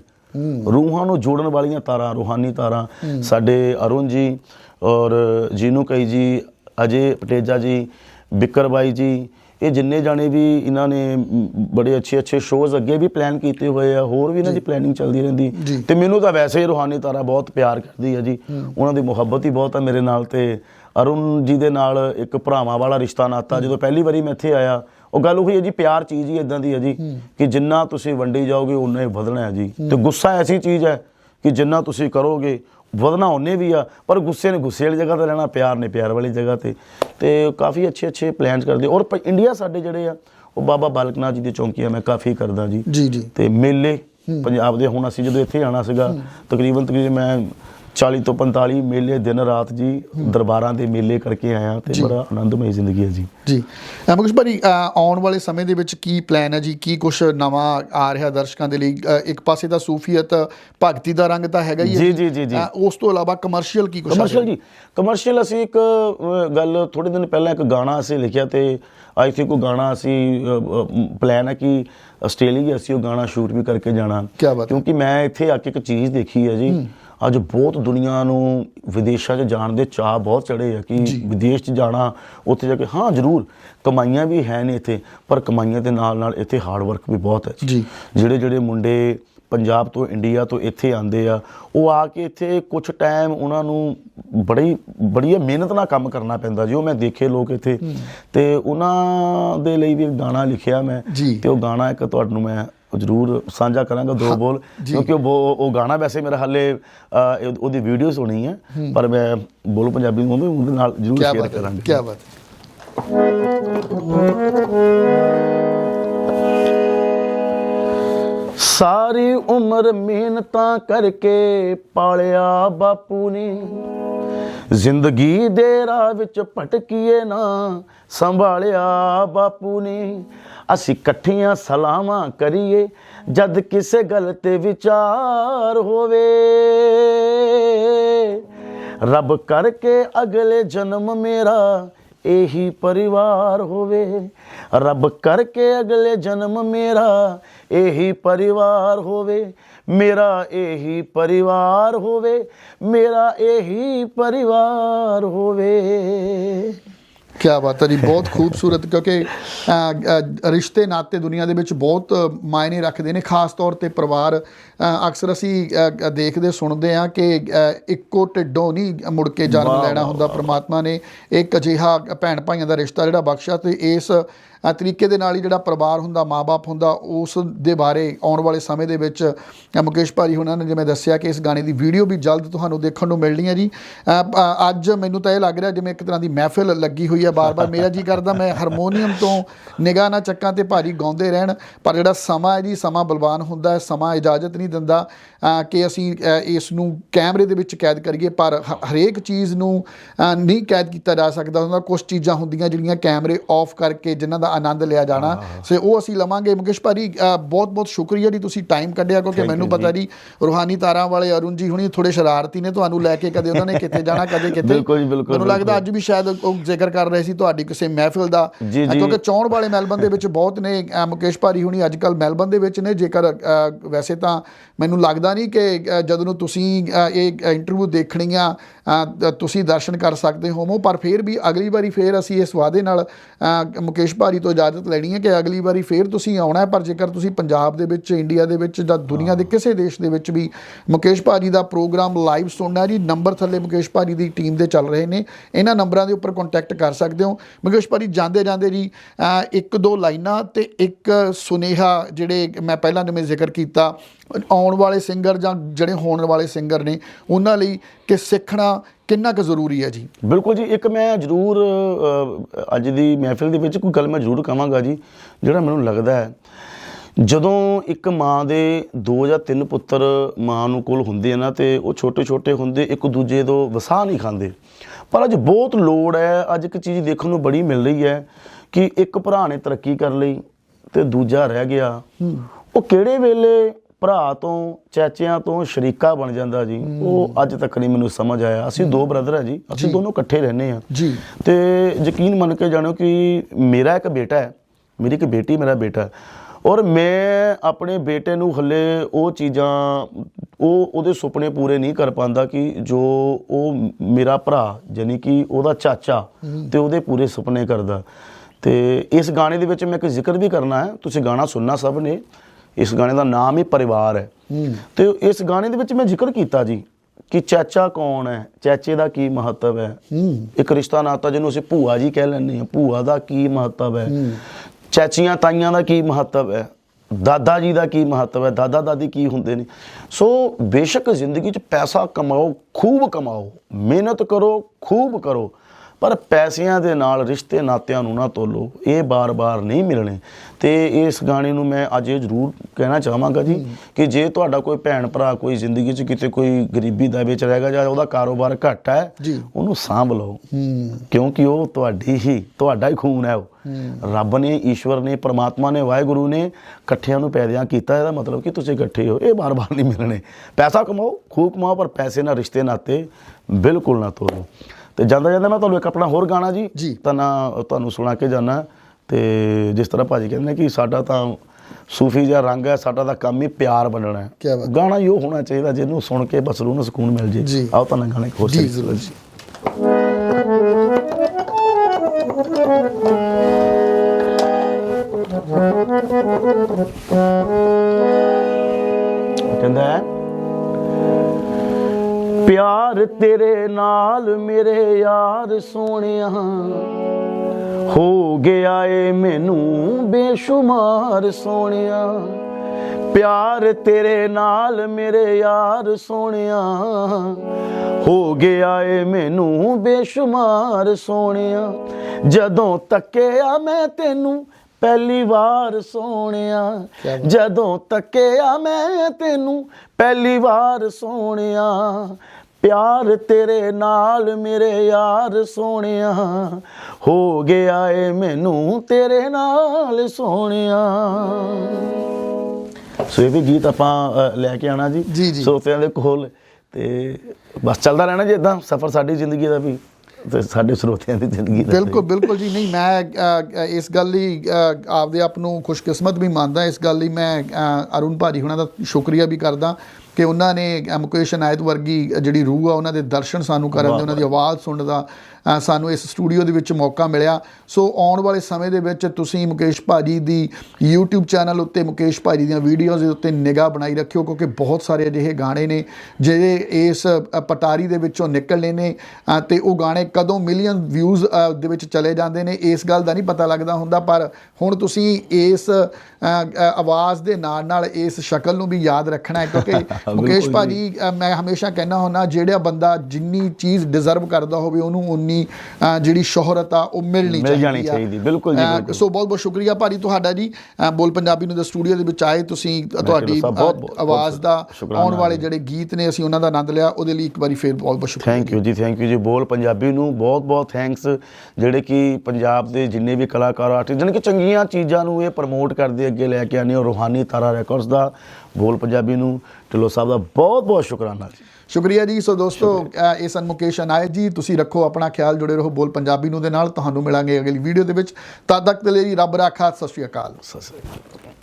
ਰੂਹਾਂ ਨੂੰ ਜੋੜਨ ਵਾਲੀਆਂ ਤਾਰਾਂ ਰੂਹਾਨੀ ਤਾਰਾਂ। ਸਾਡੇ ਅਰੁਣ ਜੀ ਔਰ ਜੀਨੂ ਕਈ ਜੀ ਅਜੇ ਪਟੇਜਾ ਜੀ ਬਿੱਕਰ ਬਾਈ ਜੀ ਇਹ ਜਿੰਨੇ ਜਾਣੇ ਵੀ ਇਹਨਾਂ ਨੇ ਬੜੇ ਅੱਛੇ ਅੱਛੇ ਸ਼ੋਜ਼ ਅੱਗੇ ਵੀ ਪਲਾਨ ਕੀਤੇ ਹੋਏ ਆ ਹੋਰ ਵੀ ਇਹਨਾਂ ਦੀ ਪਲੈਨਿੰਗ ਚੱਲਦੀ ਰਹਿੰਦੀ। ਤੇ ਮੈਨੂੰ ਤਾਂ ਵੈਸੇ ਹੀ ਰੂਹਾਨੀ ਤਾਰਾ ਬਹੁਤ ਪਿਆਰ ਕਰਦੀ ਹੈ ਜੀ। ਉਹਨਾਂ ਦੀ ਮੁਹੱਬਤ ਹੀ ਬਹੁਤ ਹੈ ਮੇਰੇ ਨਾਲ ਤੇ ਅਰੁਣ ਜੀ ਦੇ ਨਾਲ ਇੱਕ ਭਰਾਵਾਂ ਵਾਲਾ ਰਿਸ਼ਤਾ ਨਾਤਾ ਜਦੋਂ ਪਹਿਲੀ ਵਾਰੀ ਮੈਂ ਇੱਥੇ ਆਇਆ ਉਹ ਗੱਲ ਉਹੀ ਹੈ ਜੀ ਪਿਆਰ ਚੀਜ਼ ਹੀ ਇਦਾਂ ਦੀ ਹੈ ਜੀ ਕਿ ਜਿੰਨਾ ਤੁਸੀਂ ਵੰਡੀ ਜਾਓਗੇ ਉਨਾ ਹੀ ਵਧਣਾ ਹੈ ਜੀ। ਤੇ ਗੁੱਸਾ ਐਸੀ ਚੀਜ਼ ਹੈ ਕਿ ਜਿੰਨਾ ਤੁਸੀਂ ਕਰੋਗੇ ਵਧਣਾ ਉਹਨੇ ਵੀ ਆ ਪਰ ਗੁੱਸੇ ਨੇ ਗੁੱਸੇ ਵਾਲੀ ਜਗ੍ਹਾ ਤੇ ਰਹਿਣਾ ਪਿਆਰ ਨੇ ਪਿਆਰ ਵਾਲੀ ਜਗ੍ਹਾ ਤੇ। ਤੇ ਕਾਫੀ ਅੱਛੇ ਅੱਛੇ ਪਲਾਨਸ ਕਰਦੇ। ਔਰ ਇੰਡੀਆ ਸਾਡੇ ਜਿਹੜੇ ਆ ਉਹ ਬਾਬਾ ਬਾਲਕ ਨਾਥ ਜੀ ਦੀ ਚੌਂਕੀਆਂ ਮੈਂ ਕਾਫੀ ਕਰਦਾ ਜੀ। ਜੀ ਜੀ। ਤੇ ਮੇਲੇ ਪੰਜਾਬ ਦੇ ਹੁਣ ਅਸੀਂ ਜਦੋਂ ਇੱਥੇ ਆਣਾ ਸੀਗਾ ਤਕਰੀਬਨ ਤਕਰੀਬਨ ਮੈਂ 40 ਤੋਂ 45 ਮੇਲੇ ਦਿਨ ਰਾਤ ਜੀ ਦਰਬਾਰਾਂ ਦੇ ਮੇਲੇ ਕਰਕੇ ਆਇਆ ਤੇ ਬੜਾ ਆਨੰਦਮਈ ਜ਼ਿੰਦਗੀ ਹੈ ਜੀ। ਜੀ। ਅ, ਮੁਕੇਸ਼ ਭਾਜੀ ਅ, ਆਉਣ ਵਾਲੇ ਸਮੇਂ ਦੇ ਵਿੱਚ ਕੀ ਪਲਾਨ ਹੈ ਜੀ? ਕੀ ਕੁਝ ਨਵਾਂ ਆ ਰਿਹਾ ਦਰਸ਼ਕਾਂ ਦੇ ਲਈ? ਇੱਕ ਪਾਸੇ ਤਾਂ ਸੂਫੀਅਤ ਭਗਤੀ ਦਾ ਰੰਗ ਤਾਂ ਹੈਗਾ ਹੀ ਹੈ ਜੀ, ਜੀ, ਜੀ, ਉਸ ਤੋਂ ਇਲਾਵਾ ਕਮਰਸ਼ੀਅਲ ਕੀ ਕੁਝ ਕਮਰਸ਼ੀਅਲ ਜੀ ਕਮਰਸ਼ੀਅਲ ਅਸੀਂ ਇੱਕ ਗੱਲ ਥੋੜੇ ਦਿਨ ਪਹਿਲਾਂ ਇੱਕ ਗਾਣਾ ਅਸੀਂ ਲਿਖਿਆ ਤੇ ਆਈ ਥਿੰਕ ਉਹ ਗਾਣਾ ਅਸੀਂ ਪਲਾਨ ਹੈ ਕਿ ਆਸਟ੍ਰੇਲੀਆ ਅਸੀਂ ਉਹ ਗਾਣਾ ਸ਼ੂਟ ਵੀ ਕਰਕੇ ਜਾਣਾ। ਕਿਉਂਕਿ ਮੈਂ ਇੱਥੇ ਆ ਕੇ ਇੱਕ ਚੀਜ਼ ਦੇਖੀ ਹੈ ਜੀ। ਅੱਜ ਬਹੁਤ ਦੁਨੀਆ ਨੂੰ ਵਿਦੇਸ਼ਾਂ 'ਚ ਜਾਣ ਦੇ ਚਾਹ ਬਹੁਤ ਚੜੇ ਆ ਕਿ ਵਿਦੇਸ਼ 'ਚ ਜਾਣਾ ਉੱਥੇ ਜਾ ਕੇ ਹਾਂ ਜ਼ਰੂਰ ਕਮਾਈਆਂ ਵੀ ਹੈ ਨੇ ਇੱਥੇ ਪਰ ਕਮਾਈਆਂ ਦੇ ਨਾਲ ਨਾਲ ਇੱਥੇ ਹਾਰਡ ਵਰਕ ਵੀ ਬਹੁਤ ਹੈ ਜੀ। ਜਿਹੜੇ ਜਿਹੜੇ ਮੁੰਡੇ ਪੰਜਾਬ ਤੋਂ ਇੰਡੀਆ ਤੋਂ ਇੱਥੇ ਆਉਂਦੇ ਆ ਉਹ ਆ ਕੇ ਇੱਥੇ ਕੁਝ ਟਾਈਮ ਉਹਨਾਂ ਨੂੰ ਬੜੀ ਬੜੀ ਮਿਹਨਤ ਨਾਲ ਕੰਮ ਕਰਨਾ ਪੈਂਦਾ ਜੀ ਉਹ ਮੈਂ ਦੇਖੇ ਲੋਕ ਇੱਥੇ ਤੇ ਉਹਨਾਂ ਦੇ ਲਈ ਵੀ ਗਾਣਾ ਲਿਖਿਆ ਮੈਂ। ਤੇ ਉਹ ਗਾਣਾ ਇੱਕ ਤੁਹਾਨੂੰ ਮੈਂ ਜ਼ਰੂਰ ਸਾਂਝਾ ਕਰਾਂਗਾ ਦੋ ਬੋਲ ਕਿਉਂਕਿ ਉਹ ਉਹ ਗਾਣਾ ਵੈਸੇ ਮੇਰਾ ਹਾਲੇ ਉਹਦੀ ਵੀਡੀਓ ਸੁਣੀ ਹੈ ਪਰ ਮੈਂ ਬੋਲ ਪੰਜਾਬੀ ਨੂੰ ਉਹਦੇ ਨਾਲ ਜ਼ਰੂਰ ਸ਼ੇਅਰ ਕਰਾਂਗੇ। ਕੀ ਬਾਤ ਸਾਰੀ ਉਮਰ ਮਿਹਨਤਾਂ ਕਰਕੇ ਪਾਲਿਆ ਬਾਪੂ ਨੇ। ਜ਼ਿੰਦਗੀ ਦੇ ਰਾਹ ਵਿੱਚ ਭਟਕੀਏ ਨਾ, ਸੰਭਾਲਿਆ ਬਾਪੂ ਨੇ। ਅਸੀਂ ਇਕੱਠੀਆਂ ਸਲਾਮਾਂ ਕਰੀਏ, ਜਦ ਕਿਸੇ ਗੱਲ ਤੇ ਵਿਚਾਰ ਹੋਵੇ। ਰੱਬ ਕਰਕੇ ਅਗਲੇ ਜਨਮ ਮੇਰਾ ਇਹੀ ਪਰਿਵਾਰ ਹੋਵੇ। ਰੱਬ ਕਰਕੇ ਅਗਲੇ ਜਨਮ ਮੇਰਾ ਇਹੀ ਪਰਿਵਾਰ ਹੋਵੇ। ਮੇਰਾ ਇਹੀ ਪਰਿਵਾਰ ਹੋਵੇ। ਮੇਰਾ ਇਹੀ ਪਰਿਵਾਰ ਹੋਵੇ। ਕੀ ਬਾਤ ਹੈ ਜੀ ਬਹੁਤ ਖੂਬਸੂਰਤ ਕਿਉਂਕਿ ਰਿਸ਼ਤੇ ਨਾਤੇ ਦੁਨੀਆ ਦੇ ਵਿੱਚ ਬਹੁਤ ਮਾਇਨੇ ਰੱਖਦੇ ਨੇ ਖਾਸ ਤੌਰ ਤੇ ਪਰਿਵਾਰ। ਅਕਸਰ ਅਸੀਂ ਦੇਖਦੇ ਸੁਣਦੇ ਆ ਕਿ ਇੱਕੋ ਢਿੱਡੋਂ ਨਹੀਂ ਮੁੜ ਕੇ ਜਨਮ ਲੈਣਾ ਹੁੰਦਾ ਪ੍ਰਮਾਤਮਾ ਨੇ ਇੱਕ ਅਜਿਹਾ ਭੈਣ ਭਾਈਆਂ ਦਾ ਰਿਸ਼ਤਾ ਜਿਹੜਾ ਬਖਸ਼ਿਆ ਤੇ ਇਸ ਤਰੀਕੇ ਦੇ ਨਾਲ ਹੀ ਜਿਹੜਾ ਪਰਿਵਾਰ ਹੁੰਦਾ ਮਾਪੇ ਹੁੰਦਾ ਉਸ ਦੇ ਬਾਰੇ ਆਉਣ ਵਾਲੇ ਸਮੇਂ ਦੇ ਵਿੱਚ ਅ, ਮੁਕੇਸ਼ ਭਾਜੀ ਉਹਨਾਂ ਨੇ ਜਿਵੇਂ ਦੱਸਿਆ ਕਿ ਇਸ ਗਾਣੇ ਦੀ ਵੀਡੀਓ ਵੀ ਜਲਦ ਤੁਹਾਨੂੰ ਦੇਖਣ ਨੂੰ ਮਿਲਣੀ ਹੈ ਜੀ। ਅੱਜ ਮੈਨੂੰ ਤਾਂ ਇਹ ਲੱਗ ਰਿਹਾ ਜਿਵੇਂ ਇੱਕ ਤਰ੍ਹਾਂ ਦੀ ਮਹਿਫਿਲ ਲੱਗੀ ਹੋਈ ਹੈ ਬਾਰ-ਬਾਰ। ਮੇਰਾ ਜੀ ਕਰਦਾ ਮੈਂ ਹਾਰਮੋਨੀਅਮ ਤੋਂ ਨਿਗਾਹ ਨਾ ਚੱਕਾਂ ਤੇ ਭਾਜੀ ਗਾਉਂਦੇ ਰਹਿਣ ਪਰ ਜਿਹੜਾ ਸਮਾਂ ਹੈ ਜੀ ਸਮਾਂ ਬਲਵਾਨ ਹੁੰਦਾ ਹੈ ਸਮਾਂ ਇਜਾਜ਼ਤ ਨਹੀਂ ਦਿੰਦਾ ਕਿ ਅਸੀਂ ਇਸ ਨੂੰ ਕੈਮਰੇ ਦੇ ਵਿੱਚ ਕੈਦ ਕਰੀਏ ਪਰ ਹ- ਹਰੇਕ ਚੀਜ਼ ਨੂੰ ਨਹੀਂ ਕੈਦ ਕੀਤਾ ਜਾ ਸਕਦਾ। ਹੁੰਦਾ ਕੁਝ ਚੀਜ਼ਾਂ ਹੁੰਦੀਆਂ ਜਿਹੜੀਆਂ ਕੈਮਰੇ ਆਫ ਕਰਕੇ ਜਿਨ੍ਹਾਂ ਦਾ ਆਨੰਦ ਲਿਆ ਜਾਣਾ। ਸੇ ਉਹ ਅਸੀਂ ਲਵਾਂਗੇ। ਮੁਕੇਸ਼ ਭਾਜੀ ਬਹੁਤ ਬਹੁਤ ਸ਼ੁਕਰੀਆ ਜੀ ਤੁਸੀਂ ਟਾਈਮ ਕੱਢਿਆ ਕਿਉਂਕਿ ਮੈਨੂੰ ਪਤਾ ਜੀ ਰੂਹਾਨੀ ਤਾਰਾਂ ਵਾਲੇ ਅਰੁਣ ਜੀ ਹੁਣੀ ਥੋੜੇ ਸ਼ਰਾਰਤੀ ਨੇ ਤੁਹਾਨੂੰ ਲੈ ਕੇ ਕਦੇ ਉਹਨਾਂ ਨੇ ਕਿੱਥੇ ਜਾਣਾ ਕਦੇ ਕਿੱਥੇ। ਬਿਲਕੁਲ ਜੀ, ਬਿਲਕੁਲ, ਮੈਨੂੰ ਲੱਗਦਾ ਅੱਜ ਵੀ ਸ਼ਾਇਦ ਉਹ ਜ਼ਿਕਰ ਕਰ ਰਹੇ ਸੀ ਤੁਹਾਡੀ ਕਿਸੇ ਮਹਿਫਿਲ ਦਾ। ਕਿਉਂਕਿ ਚੌਣ ਵਾਲੇ ਮੈਲਬਨ ਦੇ ਵਿੱਚ ਬਹੁਤ ਨੇ ਮੁਕੇਸ਼ ਭਾਰੀ ਹੁਣੀ ਅੱਜ ਕੱਲ ਮੈਲਬਨ ਦੇ ਵਿੱਚ ਨੇ। ਜੇਕਰ ਵੈਸੇ ਤਾਂ ਮੈਨੂੰ ਲੱਗਦਾ ਨਹੀਂ ਕਿ ਜਦੋਂ ਨੂੰ ਤੁਸੀਂ ਇਹ ਇੰਟਰਵਿਊ ਦੇਖਣੀ ਆ ਤੁਸੀਂ ਦਰਸ਼ਨ ਕਰ ਸਕਦੇ ਹੋਵੋ। ਪਰ ਫਿਰ ਵੀ ਅਗਲੀ ਵਾਰੀ ਫੇਰ ਅਸੀਂ ਇਸ ਵਾਅਦੇ ਨਾਲ ਮੁਕੇਸ਼ ਭਾਰੀ ਤੋਂ ਇਜਾਜ਼ਤ ਲੈਣੀ ਹੈ ਕਿ ਅਗਲੀ ਵਾਰੀ ਫੇਰ ਤੁਸੀਂ ਆਉਣਾ ਹੈ ਪਰ ਜੇਕਰ ਤੁਸੀਂ ਪੰਜਾਬ ਦੇ ਵਿੱਚ ਇੰਡੀਆ ਦੇ ਵਿੱਚ ਜਾਂ ਦੁਨੀਆ ਦੇ ਕਿਸੇ ਦੇਸ਼ ਦੇ ਵਿੱਚ ਵੀ ਮੁਕੇਸ਼ ਭਾਜੀ ਦਾ ਪ੍ਰੋਗਰਾਮ ਲਾਈਵ ਸੁਣਨਾ ਜੀ ਨੰਬਰ ਥੱਲੇ ਮੁਕੇਸ਼ ਭਾਜੀ ਦੀ ਟੀਮ ਦੇ ਚੱਲ ਰਹੇ ਨੇ ਇਹਨਾਂ ਨੰਬਰਾਂ ਦੇ ਉੱਪਰ ਕੰਟੈਕਟ ਕਰ ਸਕਦੇ ਹੋ। ਮੁਕੇਸ਼ ਭਾਜੀ ਜਾਂਦੇ ਜਾਂਦੇ ਜੀ ਇੱਕ ਦੋ ਲਾਈਨਾਂ ਤੇ ਇੱਕ ਸੁਨੇਹਾ ਜਿਹੜੇ ਮੈਂ ਪਹਿਲਾਂ ਜਿਵੇਂ ਜ਼ਿਕਰ ਕੀਤਾ ਆਉਣ ਵਾਲੇ ਸਿੰਗਰ ਜਾਂ ਜਿਹੜੇ ਹੋਣ ਵਾਲੇ ਸਿੰਗਰ ਨੇ ਉਹਨਾਂ ਲਈ ਕਿ ਸਿੱਖਣਾ ਕਿੰਨਾ ਕੁ ਜ਼ਰੂਰੀ ਹੈ ਜੀ? ਬਿਲਕੁਲ ਜੀ ਇੱਕ ਮੈਂ ਜ਼ਰੂਰ ਅੱਜ ਦੀ ਮਹਿਫਿਲ ਦੇ ਵਿੱਚ ਕੋਈ ਗੱਲ ਮੈਂ ਜ਼ਰੂਰ ਕਵਾਂਗਾ ਜੀ ਜਿਹੜਾ ਮੈਨੂੰ ਲੱਗਦਾ ਹੈ। ਜਦੋਂ ਇੱਕ ਮਾਂ ਦੇ ਦੋ ਜਾਂ ਤਿੰਨ ਪੁੱਤਰ ਮਾਂ ਨੂੰ ਕੋਲ ਹੁੰਦੇ ਆ ਨਾ ਤੇ ਉਹ ਛੋਟੇ ਛੋਟੇ ਹੁੰਦੇ ਇੱਕ ਦੂਜੇ ਤੋਂ ਵਸਾ ਨਹੀਂ ਖਾਂਦੇ। ਪਰ ਅੱਜ ਬਹੁਤ ਲੋੜ ਹੈ ਅੱਜ ਇੱਕ ਚੀਜ਼ ਦੇਖਣ ਨੂੰ ਬੜੀ ਮਿਲ ਰਹੀ ਹੈ ਕਿ ਇੱਕ ਭਰਾ ਨੇ ਤਰੱਕੀ ਕਰ ਲਈ ਤੇ ਦੂਜਾ ਰਹਿ ਗਿਆ। ਉਹ ਕਿਹੜੇ ਵੇਲੇ ਭਰਾ ਤੋਂ ਚਾਚਿਆਂ ਤੋਂ ਸ਼ਰੀਕਾ ਬਣ ਜਾਂਦਾ ਜੀ। ਉਹ ਅੱਜ ਤੱਕ ਨਹੀਂ ਮੈਨੂੰ ਸਮਝ ਆਇਆ। ਅਸੀਂ ਦੋ ਬ੍ਰਦਰ ਆ ਜੀ। ਅਸੀਂ ਦੋਨੋਂ ਇਕੱਠੇ ਰਹਿੰਦੇ ਆ। ਜੀ। ਤੇ ਯਕੀਨ ਮੰਨ ਕੇ ਜਾਣੋ ਕਿ ਮੇਰਾ ਇੱਕ ਬੇਟਾ ਹੈ। ਮੇਰੀ ਇੱਕ ਬੇਟੀ ਮੇਰਾ ਬੇਟਾ ਔਰ ਮੈਂ ਆਪਣੇ ਬੇਟੇ ਨੂੰ ਹੱਲੇ ਉਹ ਚੀਜ਼ਾਂ ਉਹ ਉਹਦੇ ਸੁਪਨੇ ਪੂਰੇ ਨਹੀਂ ਕਰ ਪਾਉਂਦਾ ਕਿ ਜੋ ਉਹ ਮੇਰਾ ਭਰਾ ਯਾਨੀ ਕਿ ਉਹਦਾ ਚਾਚਾ ਤੇ ਉਹਦੇ ਪੂਰੇ ਸੁਪਨੇ ਕਰਦਾ। ਤੇ ਇਸ ਗਾਣੇ ਦੇ ਵਿੱਚ ਮੈਂ ਇੱਕ ਜ਼ਿਕਰ ਵੀ ਕਰਨਾ ਹੈ। ਤੁਸੀਂ ਗਾਣਾ ਸੁਣਨਾ ਸਭ ਨੇ। ਇਸ ਗਾਣੇ ਦਾ ਨਾਮ ਹੀ ਪਰਿਵਾਰ ਹੈ। ਤੇ ਇਸ ਗਾਣੇ ਦੇ ਵਿੱਚ ਮੈਂ ਜ਼ਿਕਰ ਕੀਤਾ ਜੀ ਕਿ ਚਾਚਾ ਕੌਣ ਹੈ? ਚਾਚੇ ਦਾ ਕੀ ਮਹੱਤਵ ਹੈ? ਇੱਕ ਰਿਸ਼ਤਾ ਨਾਤਾ ਜਿਹਨੂੰ ਅਸੀਂ ਭੂਆ ਜੀ ਕਹਿ ਲੈਂਦੇ ਹਾਂ। ਭੂਆ ਦਾ ਕੀ ਮਹੱਤਵ ਹੈ। ਚਾਚੀਆਂ ਤਾਈਆਂ ਦਾ ਕੀ ਮਹੱਤਵ ਹੈ? ਦਾਦਾ ਜੀ ਦਾ ਕੀ ਮਹੱਤਵ ਹੈ? ਦਾਦਾ ਦਾਦੀ ਕੀ ਹੁੰਦੇ ਨੇ? ਸੋ ਬੇਸ਼ੱਕ ਜ਼ਿੰਦਗੀ 'ਚ ਪੈਸਾ ਕਮਾਓ ਖੂਬ ਕਮਾਓ ਮਿਹਨਤ ਕਰੋ ਖੂਬ ਕਰੋ। ਪਰ ਪੈਸਿਆਂ ਦੇ ਨਾਲ ਰਿਸ਼ਤੇ ਨਾਤਿਆਂ ਨੂੰ ਨਾ ਤੋਲੋ ਇਹ ਬਾਰ-ਬਾਰ ਨਹੀਂ ਮਿਲਣੇ। ਤੇ ਇਸ ਗਾਣੇ ਨੂੰ ਮੈਂ ਅੱਜ ਇਹ ਜ਼ਰੂਰ ਕਹਿਣਾ ਚਾਹਾਂਗਾ ਜੀ ਕਿ ਜੇ ਤੁਹਾਡਾ ਕੋਈ ਭੈਣ ਭਰਾ ਕੋਈ ਜ਼ਿੰਦਗੀ 'ਚ ਕਿਤੇ ਕੋਈ ਗਰੀਬੀ ਦਾ ਵਿੱਚ ਰਹੇਗਾ ਜਾਂ ਉਹਦਾ ਕਾਰੋਬਾਰ ਘੱਟ ਹੈ। ਉਹਨੂੰ ਸਾਂਭ ਲਓ। ਕਿਉਂਕਿ ਉਹ ਤੁਹਾਡੀ ਹੀ ਤੁਹਾਡਾ ਹੀ ਖੂਨ ਹੈ ਉਹ। ਰੱਬ ਨੇ ਈਸ਼ਵਰ ਨੇ ਪ੍ਰਮਾਤਮਾ ਨੇ ਵਾਹਿਗੁਰੂ ਨੇ ਇਕੱਠਿਆਂ ਨੂੰ ਪੈਦਿਆਂ ਕੀਤਾ ਇਹਦਾ ਮਤਲਬ ਕਿ ਤੁਸੀਂ ਇਕੱਠੇ ਹੋ। ਇਹ ਬਾਰ-ਬਾਰ ਨਹੀਂ ਮਿਲਣੇ। ਪੈਸਾ ਕਮਾਓ ਖੂਬ ਕਮਾਓ ਪਰ ਪੈਸੇ ਨਾਲ ਰਿਸ਼ਤੇ ਨਾਤੇ ਬਿਲਕੁਲ ਨਾ ਤੋੜੋ ਤੇ ਜਾਂਦਾ ਜਾਂਦਾ ਮੈਂ ਤੁਹਾਨੂੰ ਇੱਕ ਆਪਣਾ ਹੋਰ ਗਾਣਾ ਜੀ। ਤਾਂ ਨਾ ਤੁਹਾਨੂੰ ਸੁਣਾ ਕੇ ਜਾਣਾ ਤੇ ਜਿਸ ਤਰ੍ਹਾਂ ਭਾਜੀ ਕਹਿੰਦੇ ਨੇ ਕਿ ਸਾਡਾ ਤਾਂ ਸੂਫੀ ਜਿਹਾ ਰੰਗ ਹੈ ਸਾਡਾ ਤਾਂ ਕੰਮ ਹੀ ਪਿਆਰ ਬਣਨਾ ਹੈ। ਗਾਣਾ ਹੀ ਉਹ ਹੋਣਾ ਚਾਹੀਦਾ ਜਿਹਨੂੰ ਸੁਣ ਕੇ ਬਸ ਰੂਹ ਨੂੰ ਸਕੂਨ ਮਿਲ ਜੇ। ਆਓ ਤੁਹਾਨੂੰ ਗਾਣੇ ਹੋਰ ਜੀ। ਜ਼ਰੂਰ ਜੀ ਤੇਰੇ ਨਾਲ ਮੇਰੇ ਯਾਰ ਸੋਹਣਿਆ ਹੋ ਗਿਆ ਏ ਮੈਨੂੰ ਬੇਸ਼ੁਮਾਰ ਸੋਹਣਿਆ। ਪਿਆਰ ਤੇਰੇ ਨਾਲ ਮੇਰੇ ਯਾਰ ਸੋਹਣਿਆ ਹੋ ਗਿਆ ਏ ਮੈਨੂੰ ਬੇਸ਼ੁਮਾਰ ਸੋਹਣਿਆ। ਜਦੋਂ ਤੱਕਿਆ ਮੈਂ ਤੈਨੂੰ ਪਹਿਲੀ ਵਾਰ ਸੋਹਣਿਆ। ਜਦੋਂ ਤੱਕਿਆ ਮੈਂ ਤੈਨੂੰ ਪਹਿਲੀ ਵਾਰ ਸੋਹਣਿਆ। ਪਿਆਰ ਤੇਰੇ ਨਾਲ ਮੇਰੇ ਯਾਰ ਸੋਹਣਿਆ ਹੋ ਗਿਆ ਏ ਮੈਨੂੰ ਤੇਰੇ ਨਾਲ ਸੋਹਣਿਆ। ਸੋ ਇਹ ਵੀ ਗੀਤ ਆਪਾਂ ਲੈ ਕੇ ਆਣਾ ਜੀ। ਸਰੋਤਿਆਂ ਦੇ ਕੋਲ ਤੇ ਬਸ ਚੱਲਦਾ ਰਹਿਣਾ ਜੀ ਇਦਾਂ ਸਫ਼ਰ ਸਾਡੀ ਜ਼ਿੰਦਗੀ ਦਾ ਵੀ ਤੇ ਸਾਡੇ ਸਰੋਤਿਆਂ ਦੀ ਜ਼ਿੰਦਗੀ ਦਾ। ਬਿਲਕੁਲ ਬਿਲਕੁਲ ਜੀ। ਨਹੀਂ ਮੈਂ ਇਸ ਗੱਲ ਲਈ ਆਪਦੇ ਆਪ ਨੂੰ ਖੁਸ਼ਕਿਸਮਤ ਵੀ ਮੰਨਦਾ। ਇਸ ਗੱਲ ਲਈ ਮੈਂ ਅਰੁਣ ਭਾਜੀ ਹੁਣਾਂ ਦਾ ਸ਼ੁਕਰੀਆ ਵੀ ਕਰਦਾ। ਕਿ ਉਹਨਾਂ ਨੇ ਮੁਕੇਸ਼ ਅਨਾਇਤ ਵਰਗੀ ਜਿਹੜੀ ਰੂਹ ਆ ਉਹਨਾਂ ਦੇ ਦਰਸ਼ਨ ਸਾਨੂੰ ਕਰਨ ਦੇ ਉਹਨਾਂ ਦੀ ਆਵਾਜ਼ ਸੁਣਨ ਦਾ ਸਾਨੂੰ ਇਸ ਸਟੂਡੀਓ ਦੇ ਵਿੱਚ ਮੌਕਾ ਮਿਲਿਆ ਸੋ ਆਉਣ ਵਾਲੇ ਸਮੇਂ ਦੇ ਵਿੱਚ ਤੁਸੀਂ ਮੁਕੇਸ਼ ਭਾਜੀ ਦੀ YouTube ਚੈਨਲ ਉੱਤੇ ਮੁਕੇਸ਼ ਭਾਜੀ ਦੀਆਂ ਵੀਡੀਓਜ਼ ਦੇ ਉੱਤੇ ਨਿਗਾਹ ਬਣਾਈ ਰੱਖਿਓ ਕਿਉਂਕਿ ਬਹੁਤ ਸਾਰੇ ਅਜਿਹੇ ਗਾਣੇ ਨੇ ਜਿਹੜੇ ਇਸ ਪਟਾਰੀ ਦੇ ਵਿੱਚੋਂ ਨਿਕਲਨੇ ਨੇ ਤੇ ਉਹ ਗਾਣੇ ਕਦੋਂ ਮਿਲੀਅਨ ਵਿਊਜ਼ ਦੇ ਵਿੱਚ ਚਲੇ ਜਾਂਦੇ ਨੇ ਇਸ ਗੱਲ ਦਾ ਨਹੀਂ ਪਤਾ ਲੱਗਦਾ ਹੁੰਦਾ ਪਰ ਹੁਣ ਤੁਸੀਂ ਇਸ ਆਵਾਜ਼ ਦੇ ਨਾਲ ਨਾਲ ਇਸ ਸ਼ਕਲ ਨੂੰ ਵੀ ਯਾਦ ਰੱਖਣਾ ਹੈ ਕਿਉਂਕਿ ਮੁਕੇਸ਼। ਭਾਜੀ ਮੈਂ ਹਮੇਸ਼ਾ ਕਹਿੰਦਾ ਹੁੰਦਾ ਜਿਹੜਾ ਬੰਦਾ ਜਿੰਨੀ ਚੀਜ਼ ਡਿਜ਼ਰਵ ਕਰਦਾ ਹੋਵੇ ਉਹਨੂੰ ਉਨੀ ਅ, ਜਿਹੜੀ ਸ਼ੋਹਰਤ ਆ ਉਹ ਮਿਲਣੀ ਮਿਲ ਜਾਣੀ। ਚਾਹੀਦੀ, ਬਿਲਕੁਲ ਜੀ, ਬਿਲਕੁਲ। ਸੋ ਬਹੁਤ ਬਹੁਤ ਸ਼ੁਕਰੀਆ ਭਾਜੀ ਤੁਹਾਡਾ ਜੀ ਬੋਲ ਪੰਜਾਬੀ ਨੂੰ ਦੇ ਸਟੂਡੀਓ ਦੇ ਵਿੱਚ ਆਏ ਤੁਸੀਂ ਤੁਹਾਡੀ ਆਵਾਜ਼ ਦਾ ਆਉਣ ਵਾਲੇ। ਜਿਹੜੇ ਗੀਤ ਨੇ ਅਸੀਂ ਉਹਨਾਂ ਦਾ ਆਨੰਦ ਲਿਆ ਉਹਦੇ ਲਈ ਇੱਕ ਵਾਰੀ ਫੇਰ ਬਹੁਤ ਬਹੁਤ ਸ਼ੁਕਰੀਆ thank you ji thank you ji ਬੋਲ ਪੰਜਾਬੀ ਨੂੰ ਬਹੁਤ ਬਹੁਤ ਥੈਂਕਸ ਜਿਹੜੇ ਕਿ ਪੰਜਾਬ ਦੇ ਜਿੰਨੇ ਵੀ ਕਲਾਕਾਰ ਆਰਟਿਸਟ ਕਿ ਚੰਗੀਆਂ ਚੀਜ਼ਾਂ ਨੂੰ ਇਹ ਪ੍ਰਮੋਟ ਕਰਦੇ ਅੱਗੇ ਲੈ ਕੇ ਆਨੇ ਔਰ ਰੂਹਾਨੀ ਤਾਰਾ ਰੈਕੋਰਡਸ ਦਾ ਬੋਲ ਪੰਜਾਬੀ ਨੂੰ ਢਿੱਲੋਂ ਸਾਹਿਬ ਦਾ ਬਹੁਤ ਬਹੁਤ ਸ਼ੁਕਰਾਨਾ ਜੀ ਸ਼ੁਕਰੀਆ ਜੀ। ਸੋ ਦੋਸਤੋ ਇਹ ਸਨ ਮੁਕੇਸ਼ ਅਨਾਇਤ ਜੀ। ਤੁਸੀਂ ਰੱਖੋ ਆਪਣਾ ਖਿਆਲ ਜੁੜੇ ਰਹੋ ਬੋਲ ਪੰਜਾਬੀ ਨੂੰ ਦੇ ਨਾਲ। ਤੁਹਾਨੂੰ ਮਿਲਾਂਗੇ ਅਗਲੀ ਵੀਡੀਓ ਦੇ ਵਿੱਚ। ਤਦ ਤੱਕ ਦੇ ਲਈ ਰੱਬ ਰਾਖਾ। ਸਤਿ ਸ਼੍ਰੀ ਅਕਾਲ। ਸਤਿ ਸ੍ਰੀ ਅਕਾਲ।